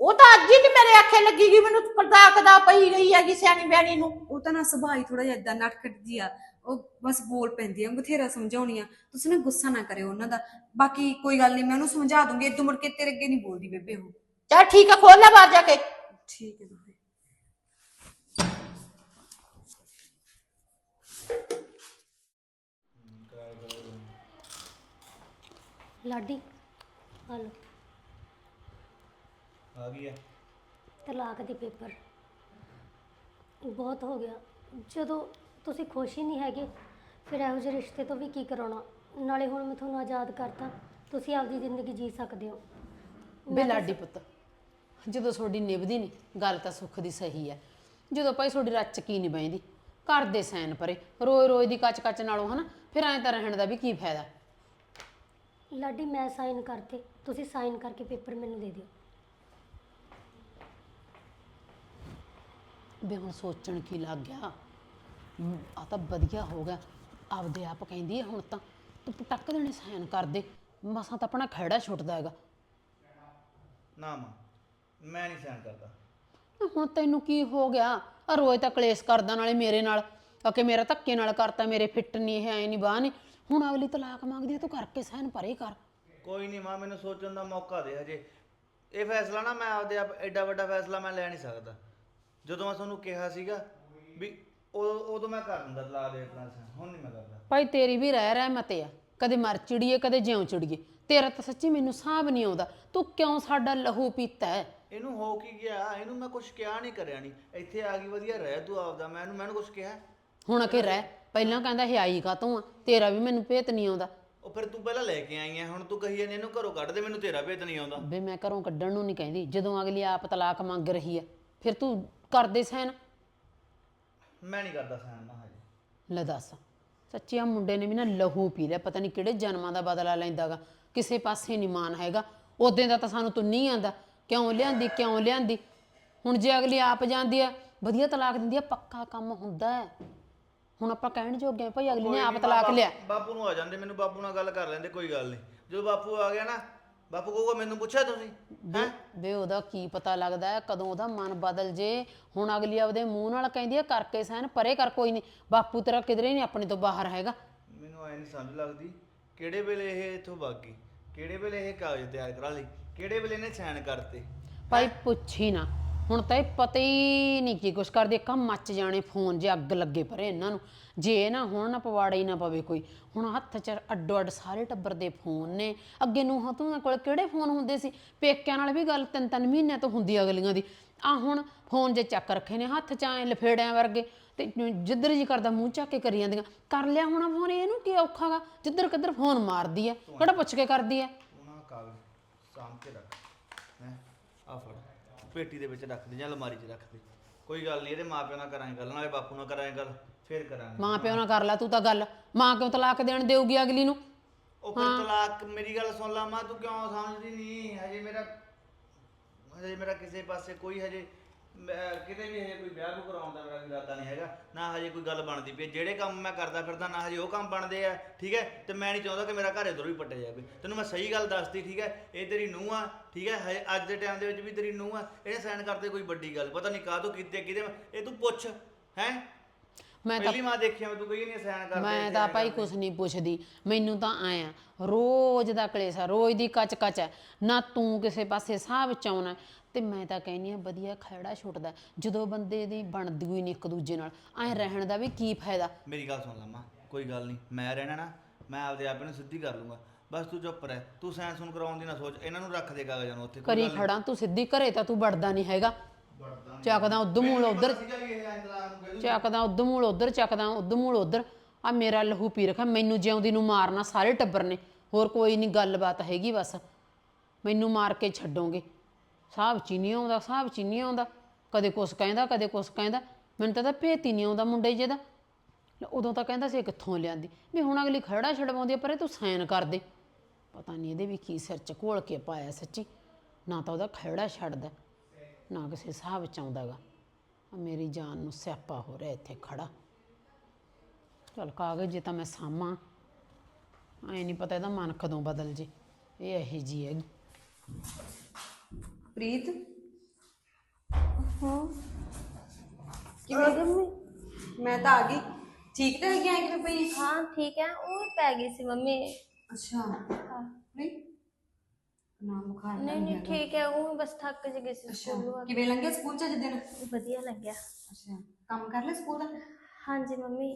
ਉਹ ਤਾਂ ਅੱਜ ਹੀ ਨੀ ਮੇਰੇ ਆਖੇ ਲੱਗੀਗੀ ਮੈਨੂੰ ਪਰਦਾਕਦਾ ਪਈ ਗਈ ਹੈਗੀ ਸਿਆਣੀ ਬਿਆਣੀ ਨੂੰ। ਉਹ ਤਾਂ ਨਾ ਸੁਭਾਅ ਹੀ ਥੋੜਾ ਜਿਹਾ ਇਦਾਂ ਨਟਖਟ ਜੀ ਆ। ਉਹ ਬਸ ਬੋਲ ਪੈਂਦੀ ਆ ਬਥੇਰਾ ਸਮਝਾਉਣੀ ਆ ਤੁਸੀਂ ਨਾ ਗੁੱਸਾ ਨਾ ਕਰਿਓ ਉਹਨਾਂ ਦਾ। ਬਾਕੀ ਕੋਈ ਗੱਲ ਨਹੀਂ ਮੈਂ ਉਹਨੂੰ ਸਮਝਾ ਦੂੰਗੀ ਇਦੋਂ ਮੁੜ ਕੇ ਤੇਰੇ ਅੱਗੇ ਨਹੀਂ ਬੋਲਦੀ ਬੇਬੇ ਉਹ। ਚੱਲ ਠੀਕ ਆ ਖੋਲ ਲੈ ਬਾਹਰ ਜਾ ਕੇ। ਠੀਕ ਹੈ ਬੇਬੇ। ਲਾਡੀ ਆ ਲਓ। ਆ ਗਈ ਆ। ਤਲਾਕ ਦੇ ਪੇਪਰ। ਬਹੁਤ ਹੋ ਗਿਆ। ਜਦੋਂ ਤੁਸੀਂ ਖੁਸ਼ ਹੀ ਨਹੀਂ ਹੈਗੇ। ਫਿਰ ਇਹੋ ਜਿਹੇ ਰਿਸ਼ਤੇ ਤੋਂ ਵੀ ਕੀ ਕਰਾਉਣਾ? ਨਾਲੇ ਹੁਣ ਮੈਂ ਤੁਹਾਨੂੰ ਆਜ਼ਾਦ ਕਰਤਾ। ਤੁਸੀਂ ਆਪਦੀ ਜ਼ਿੰਦਗੀ ਜੀ ਸਕਦੇ ਹੋ। ਬੇ ਲਾਡੀ ਪੁੱਤ ਜਦੋਂ ਤੁਹਾਡੀ ਨਿਭਦੀ ਨਹੀਂ ਗੱਲ ਤਾਂ ਸੁੱਖ ਦੀ ਸਹੀ ਹੈ। ਜਦੋਂ ਭਾਈ ਤੁਹਾਡੀ ਰੱਚ ਕੀ ਨਹੀਂ ਬੈਂਦੀ ਘਰ ਦੇ ਸੈਨ ਪਰੇ ਰੋਜ਼ ਰੋਜ਼ ਦੀ ਕੱਚ ਕੱਚ ਨਾਲੋਂ ਹਨਾ ਫਿਰ ਐਂ ਤਾਂ ਰਹਿਣ ਦਾ ਵੀ ਕੀ ਫਾਇਦਾ? ਲਾਡੀ ਮੈਂ ਸਾਈਨ ਕਰਤੇ। ਤੁਸੀਂ ਸਾਈਨ ਕਰਕੇ ਪੇਪਰ ਮੈਨੂੰ ਦੇ ਦਿਓ। ਬੇ ਹੁਣ ਸੋਚਣ ਕੀ ਲੱਗ ਗਿਆ? ਆ ਤਾਂ ਵਧੀਆ ਹੋ ਗਿਆ। ਆਪਦੇ ਆਪ ਕਹਿੰਦੀ ਹੈ ਹੁਣ ਤਾਂ ਤੂੰ ਪਟਕ ਦੇਣੇ ਸੈਨ ਕਰ ਦੇ। ਮਸਾਂ ਤਾਂ ਆਪਣਾ ਖਹਿੜਾ ਛੁੱਟਦਾ ਹੈਗਾ। ਨਾ ਮਾਂ ਮੈਂ ਨਹੀਂ ਸਹਿਣ ਕਰਦਾ। ਹੁਣ ਤੈਨੂੰ ਕੀ ਹੋ ਗਿਆ? ਆ ਰੋਜ਼ ਤਾਂ ਕਲੇਸ਼ ਕਰਦਾ ਨਾਲੇ ਮੇਰੇ ਨਾਲ। ਆ ਕਿ ਮੇਰਾ ਧੱਕੇ ਨਾਲ ਕਰਤਾ ਮੇਰੇ ਫਿੱਟ ਨਹੀਂ ਹੈ ਐ ਨਹੀਂ ਬਾਹ ਨਹੀਂ। ਹੁਣ ਅਗਲੀ ਤਲਾਕ ਮੰਗਦੀ ਤੂੰ ਕਰਕੇ ਸਹਿਨ ਪਰੇ ਕਰ। ਕੋਈ ਨਹੀਂ ਮਾਂ ਮੈਨੂੰ ਸੋਚਣ ਦਾ ਮੌਕਾ ਦੇ ਹਜੇ। ਇਹ ਫੈਸਲਾ ਨਾ ਮੈਂ ਆਪਦੇ ਆਪ ਐਡਾ ਵੱਡਾ ਫੈਸਲਾ ਮੈਂ ਲੈ ਨਹੀਂ ਸਕਦਾ। ਜਦੋਂ ਮੈਂ ਤੁਹਾਨੂੰ ਕਿਹਾ ਸੀਗਾ ਵੀ ਉਹ ਉਦੋਂ ਮੈਂ ਕਰ ਦਿੰਦਾ ਤਲਾਕ ਦੇ ਨਾਲ ਹੁਣ ਨਹੀਂ ਮੈਂ ਕਰਦਾ। ਭਾਈ ਤੇਰੀ ਵੀ ਰਹਿ ਰਹਿ ਮਤੇ ਆ ਕਦੇ ਮਰ ਚਿੜੀਏ ਕਦੇ ਜਿਉਂ ਚਿੜੀਏ। ਤੇਰਾ ਤਾਂ ਸੱਚੀ ਮੈਨੂੰ ਸਾਬ ਨਹੀਂ ਆਉਂਦਾ। ਤੂੰ ਕਿਉਂ ਸਾਡਾ ਲਹੂ ਪੀਤਾ ਹੈ? ਇਹਨੂੰ ਹੋ ਕੀ ਗਿਆ? ਇਹਨੂੰ ਮੈਂ ਕੁਝ ਕਿਹਾ ਨਹੀਂ ਕਰਿਆ ਨਹੀਂ ਇੱਥੇ ਆ ਗਈ ਵਧੀਆ ਰਹਿ ਤੂੰ ਆਪਦਾ। ਮੈਂ ਇਹਨੂੰ ਮੈਨੂੰ ਕੁਝ ਕਿਹਾ। ਹੁਣ ਕਿ ਰਹਿ। ਪਹਿਲਾਂ ਕਹਿੰਦਾ ਹਿਆਈ ਕਾ ਤੂੰ ਆ? ਤੇਰਾ ਵੀ ਮੈਨੂੰ ਭੇਤ ਨਹੀਂ ਆਉਂਦਾ। ਉਹ ਫਿਰ ਤੂੰ ਪਹਿਲਾਂ ਲੈ ਕੇ ਆਈ ਐ ਹੁਣ ਤੂੰ ਕਹੀ ਜਾਂਦੀ ਇਹਨੂੰ ਘਰੋਂ ਕੱਢ ਦੇ ਮੈਨੂੰ ਤੇਰਾ ਭੇਤ ਨਹੀਂ ਆਉਂਦਾ। ਬੇ ਮੈਂ ਘਰੋਂ ਕੱਢਣ ਨੂੰ ਨਹੀਂ ਕਹਿੰਦੀ। ਜਦੋਂ ਅਗਲੀ ਆਪ ਤਲਾਕ ਮੰਗ ਰਹੀ ਹੈ ਫਿਰ ਤੂੰ ਕਰਦੇ ਸਹਿਨ ਮੈਂ ਨਹੀਂ ਕਰਦਾ ਸਹਿਣ ਮਾਂ ਹਜੇ। ਲੈ ਦੱਸ ਸੱਚੀ ਆ ਮੁੰਡੇ ਨੇ ਵੀ ਨਾ ਲਹੂ ਪੀ ਲਿਆ ਪਤਾ ਨਹੀਂ ਕਿਹੜੇ ਜਨਮਾਂ ਦਾ ਬਦਲਾ ਲੈਂਦਾਗਾ ਕਿਸੇ ਪਾਸੇ ਨਹੀਂ ਮਾਨ ਹੈਗਾ। ਉਦੋਂ ਦਾ ਤਾਂ ਸਾਨੂੰ ਤੁੰਨੀ ਆਂਦਾ ਕਿਉਂ ਲਿਆਂਦੀ ਕਿਉਂ ਲਿਆਂਦੀ? ਹੁਣ ਜੇ ਅਗਲੀ ਆਪ ਜਾਂਦੀ ਆ ਵਧੀਆ ਤਲਾਕ ਦਿੰਦੀ ਆ ਪੱਕਾ ਕੰਮ ਹੁੰਦਾ ਹੈ। ਹੁਣ ਆਪਾਂ ਕਹਿਣ ਜੋਗੇ ਆ ਭਾਈ ਅਗਲੀ ਨੇ ਆਪ ਤਲਾਕ ਲਿਆ। ਬਾਪੂ ਨੂੰ ਆ ਜਾਂਦੇ ਮੈਨੂੰ ਬਾਪੂ ਨਾਲ ਗੱਲ ਕਰ ਲੈਂਦੇ ਕੋਈ ਗੱਲ ਨਹੀਂ। ਜਦੋਂ ਬਾਪੂ ਆ ਗਿਆ ਨਾ ਬਾਪੂ ਕਹੂਗਾ ਮੈਨੂੰ ਪੁੱਛਿਆ ਤੁਸੀਂ? ਹੈ? ਵੇ ਉਹਦਾ ਕੀ ਪਤਾ ਲੱਗਦਾ ਹੈ ਕਦੋਂ ਉਹਦਾ ਮਨ ਬਦਲ ਜੇ। ਹੁਣ ਅਗਲੀ ਆਪਦੇ ਮੂੰਹ ਨਾਲ ਕਹਿੰਦੀ ਆ ਕਰਕੇ ਸਹਿਨ ਪਰੇ ਕਰ ਕੋਈ ਨਹੀਂ। ਬਾਪੂ ਤੇਰਾ ਕਿਧਰੇ ਨਹੀਂ ਆਪਣੇ ਤੋਂ ਬਾਹਰ ਹੈਗਾ। ਮੈਨੂੰ ਐ ਨਹੀਂ ਸਮਝ ਲੱਗਦੀ ਕਿਹੜੇ ਵੇਲੇ ਇਹ ਇੱਥੋਂ ਭੱਗ ਗਈ? ਕਿਹੜੇ ਵੇਲੇ ਇਹ ਕਾਗਜ਼ ਤਿਆਰ ਕਰਾ ਲਈ? ਕਿਹੜੇ ਵੇਲੇ ਇਹਨੇ ਸਾਈਨ ਕਰਤੇ? ਭਾਈ ਪੁੱਛੀ ਨਾ। ਹੁਣ ਤਾਂ ਇਹ ਪਤਾ ਹੀ ਨਹੀਂ ਕੀ ਕੁਛ ਕਰਦੇ ਕੰਮ ਮੱਚ ਜਾਣੇ ਫੋਨ ਜੇ ਅੱਗ ਲੱਗੇ ਪਰੇ ਇਹਨਾਂ ਨੂੰ। ਜੇ ਇਹ ਨਾ ਹੁਣ ਨਾ ਪਵਾੜਾ ਹੀ ਨਾ ਪਵੇ ਕੋਈ, ਹੁਣ ਹੱਥ 'ਚ ਅੱਡੋ ਅੱਡ ਸਾਰੇ ਟੱਬਰ ਦੇ ਫੋਨ ਨੇ। ਅੱਗੇ ਨੂੰ ਹਤੂਆਂ ਕੋਲ ਕਿਹੜੇ ਫੋਨ ਹੁੰਦੇ ਸੀ? ਪੇਕਿਆਂ ਨਾਲ ਵੀ ਗੱਲ ਤਿੰਨ ਤਿੰਨ ਮਹੀਨਿਆਂ ਤੋਂ ਹੁੰਦੀ ਅਗਲੀਆਂ ਦੀ। ਆ ਹੁਣ ਫੋਨ ਜੇ ਚੱਕ ਰੱਖੇ ਨੇ ਹੱਥ 'ਚ ਐ ਲਫੇੜਿਆਂ ਵਰਗੇ ਤੇ ਜਿੱਧਰ ਜੀ ਕਰਦਾ ਮੂੰਹ ਚੱਕ ਕੇ ਕਰੀ ਜਾਂਦੀਆਂ। ਕਰ ਲਿਆ ਹੋਣਾ ਫੋਨ, ਇਹਨੂੰ ਕੀ ਔਖਾਗਾ ਜਿੱਧਰ ਕਿੱਧਰ ਫੋਨ ਮਾਰਦੀ ਐ, ਕਿਹੜਾ ਪੁੱਛ ਕੇ ਕਰਦੀ ਐ? ਉਹਨਾਂ ਕਾਗਜ਼ ਸਾਂਭ ਕੇ ਰੱਖ, ਹੈ? ਆ ਫੜ, ਪੇਟੀ ਦੇ ਵਿੱਚ ਰੱਖ ਦੇ ਜਾਂ ਅਲਮਾਰੀ 'ਚ ਰੱਖ ਦੇ। ਕੋਈ ਗੱਲ ਨਹੀਂ ਇਹਦੇ ਮਾਪਿਆਂ ਨਾਲ ਕਰਾਂਗੇ ਗੱਲ, ਨਾਲੇ ਬਾਪੂ ਨਾਲ ਕਰਾਂਗੇ ਗੱਲ। ਫੇਰ ਕਰਾਂਗੇ। ਮਾਂ ਪਿਓ ਨਾਲ ਕਰ ਲੈ ਤੂੰ ਤਾਂ ਗੱਲ। ਮਾਂ ਕਿਉਂ ਤਲਾਕ ਦੇਣ ਦੇਊਗੀ ਅਗਲੀ ਨੂੰ? ਉਹ ਫਿਰ ਤਲਾਕ ਮੇਰੀ ਗੱਲ ਸੁਣ ਲਾ ਮਾਂ ਤੂੰ ਕਿਉਂ ਸਮਝਦੀ ਨਹੀਂ? ਹਜੇ ਮੇਰਾ ਹਜੇ ਮੇਰਾ ਕਿਸੇ ਪਾਸੇ ਕੋਈ ਹਜੇ ਮੈਂ- ਕਿਤੇ ਵੀ ਹਜੇ ਕੋਈ ਵਿਆਹ ਨੂੰ ਕਰਾਉਣ ਦਾ ਮੇਰਾ ਇਰਾਦਾ ਨਹੀਂ ਹੈਗਾ। ਨਾ ਹਜੇ ਕੋਈ ਗੱਲ ਬਣਦੀ ਪਈ ਹੈ। ਜਿਹੜੇ ਕੰਮ ਮੈਂ ਕਰਦਾ ਫਿਰਦਾ ਨਾ ਹਜੇ ਉਹ ਕੰਮ ਬਣਦੇ ਆ ਠੀਕ ਹੈ? ਤੇ ਮੈਂ ਨਹੀਂ ਚਾਹੁੰਦਾ ਕਿ ਮੇਰਾ ਘਰ ਇਧਰੋਂ ਵੀ ਪੱਟਿਆ ਜਾਵੇ। ਤੈਨੂੰ ਮੈਂ ਸਹੀ ਗੱਲ ਦੱਸਦੀ ਠੀਕ ਹੈ? ਇਹ ਤੇਰੀ ਨੂੰਹ ਆ ਠੀਕ ਹੈ? ਹਜੇ ਅੱਜ ਦੇ ਟਾਈਮ ਦੇ ਵਿੱਚ ਵੀ ਤੇਰੀ ਨੂੰਹ ਆ। ਇਹਨੇ ਸਾਈਨ ਕਰਦੇ ਕੋਈ ਵੱਡੀ ਗੱਲ। ਪਤਾ ਨਹੀਂ ਕਾਹਤੋਂ ਕੀਤੇ ਕਿਹਦੇ ਇਹ ਤੂੰ ਪੁੱਛ ਹੈ? ਮੈਂ ਤਾਂ ਪਹਿਲੀ ਵਾਰ ਦੇਖਿਆ ਮੈਂ ਤੂੰ ਕਹੀ ਨਹੀਂ ਸਾਈਨ ਕਰਦੇ ਮੈਂ ਤਾਂ ਭਾਈ ਕੁਛ ਨਹੀਂ ਪੁੱਛਦੀ ਮੈਨੂੰ ਤਾਂ ਆਇਆ ਰੋਜ਼ ਦਾ ਕਲੇਸ਼ ਆ ਰੋਜ਼ ਦੀ ਕਚ ਕਚ ਹੈ ਨਾ ਤੂੰ ਕਿਸੇ ਪਾਸੇ ਸਾਹ ਵਿੱਚ ਆਉਣਾ ਤੇ ਮੈਂ ਤਾਂ ਕਹਿੰਨੀ ਆ ਵਧੀਆ ਖੜਾ ਛੁੱਟਦਾ ਜਦੋਂ ਬੰਦੇ ਦੀ ਬਣਦੀ ਹੋਈ ਨਹੀਂ ਇੱਕ ਦੂਜੇ ਨਾਲ ਐ ਰਹਿਣ ਦਾ ਵੀ ਕੀ ਫਾਇਦਾ? ਮੇਰੀ ਗੱਲ ਸੁਣ ਲਾ ਮਾਂ ਕੋਈ ਗੱਲ ਨਹੀਂ ਮੈਂ ਰਹਿਣਾ ਨਾ ਮੈਂ ਆਪਦੇ ਆਪ ਨੂੰ ਸਿੱਧੀ ਕਰ ਲੂੰਗਾ। ਬਸ ਤੂੰ ਚੁੱਪ ਰਹਿ ਤੂੰ ਸਾਇੰਸ ਨੂੰ ਕਰਾਉਣ ਦੀ ਨਾ ਸੋਚ ਇਹਨਾਂ ਨੂੰ ਰੱਖ ਦੇ ਕਾਗਜ਼ਾਂ ਨੂੰ ਉੱਥੇ ਕੋਈ ਕਰੀ ਗੱਲ ਖੜਾ ਤੂੰ ਸਿੱਧੀ ਘਰੇ ਤਾਂ ਤੂੰ ਵੜਦਾ ਨਹੀਂ ਹੈਗਾ। ਚੱਕਦਾ ਉਧਰ ਸੀਗਾ ਵੀ ਇਹ ਇੰਤਜ਼ਾਮ ਨੂੰ ਕਹਿ ਦੂ ਚੱਕਦਾ ਉਧਰ ਚੱਕਦਾ ਉਦਮੂਲ ਉਧਰ। ਆ ਮੇਰਾ ਲਹੂ ਪੀ ਰੱਖਿਆ ਮੈਨੂੰ ਜਿਉਂਦੀ ਨੂੰ ਮਾਰਨਾ ਸਾਰੇ ਟੱਬਰ ਨੇ। ਹੋਰ ਕੋਈ ਨਹੀਂ ਗੱਲਬਾਤ ਹੈਗੀ ਬਸ। ਮੈਨੂੰ ਮਾਰ ਕੇ ਛੱਡੋਗੇ। ਸਾਹਬ ਚ ਹੀ ਨਹੀਂ ਆਉਂਦਾ ਸਾਹਬ ਚ ਹੀ ਨਹੀਂ ਆਉਂਦਾ। ਕਦੇ ਕੁਛ ਕਹਿੰਦਾ ਕਦੇ ਕੁਛ ਕਹਿੰਦਾ। ਮੈਨੂੰ ਤਾਂ ਤਾਂ ਭੇਤ ਹੀ ਨਹੀਂ ਆਉਂਦਾ ਮੁੰਡੇ ਜਿਹਦਾ ਉਦੋਂ ਤਾਂ ਕਹਿੰਦਾ ਸੀ ਕਿੱਥੋਂ ਲਿਆਂਦੀ। ਵੀ ਹੁਣ ਅਗਲੀ ਖੜਾ ਛਡਵਾਉਂਦੀ ਪਰ ਇਹ ਤੂੰ ਸਾਈਨ ਕਰ ਦੇ। ਪਤਾ ਨਹੀਂ ਇਹਦੇ ਵੀ ਕੀ ਸਿਰ ਚ ਘੋਲ ਕੇ ਪਾਇਆ ਸੱਚੀ। ਨਾ ਤਾਂ ਉਹਦਾ ਖੜਾ ਛੱਡਦਾ। ਨਾ ਕਿਸੇ ਹਿਸਾਬ ਚ ਆਉਂਦਾਗਾ। ਮੇਰੀ ਜਾਨ ਨੂੰ ਸਿਆਪਾ ਹੋ ਰਿਹਾ ਇੱਥੇ ਖੜਾ। ਚਲ ਕਾਗਜ਼ ਜੇ ਤਾਂ ਮੈਂ ਸਾਮਾਂ ਐ ਨਹੀਂ ਪਤਾ ਇਹਦਾ ਮਨ ਕਦੋਂ ਬਦਲ ਜੇ। ਇਹ ਇਹੀ ਜੀ ਹੈਗੀ। ਪ੍ਰੀਤ? ਹਾਂ। ਕਿਵੇਂ ਮੈਂ ਤਾਂ ਆ ਗਈ। ਠੀਕ ਤਾਂ ਹੈਗੀ ਐ ਕਿਵੇਂ ਪਈ ਹਾਂ ਠੀਕ ਹੈ। ਉਹ ਪੈ ਗਈ ਸੀ ਮੰਮੀ। ਅੱਛਾ। ਨਹੀਂ ਨਾ ਬੁਖਾਰ ਤਾਂ ਨਹੀਂ ਨਹੀਂ ਹੈਗਾ। ਠੀਕ ਹੈ ਉਹ ਬਸ ਥੱਕ ਜਿਹੀ ਗਈ ਸੀ ਅੱਛਾ ਸਕੂਲੋਂ ਆ ਕੇ। ਕਿਵੇਂ ਲੰਘਿਆ ਸਕੂਲ ਚ ਅੱਜ ਦਿਨ ਵਧੀਆ ਲੱਗਿਆ ਅੱਛਾ ਕੰਮ ਕਰ ਲਿਆ ਸਕੂਲ ਦਾ ਹਾਂਜੀ ਮੰਮੀ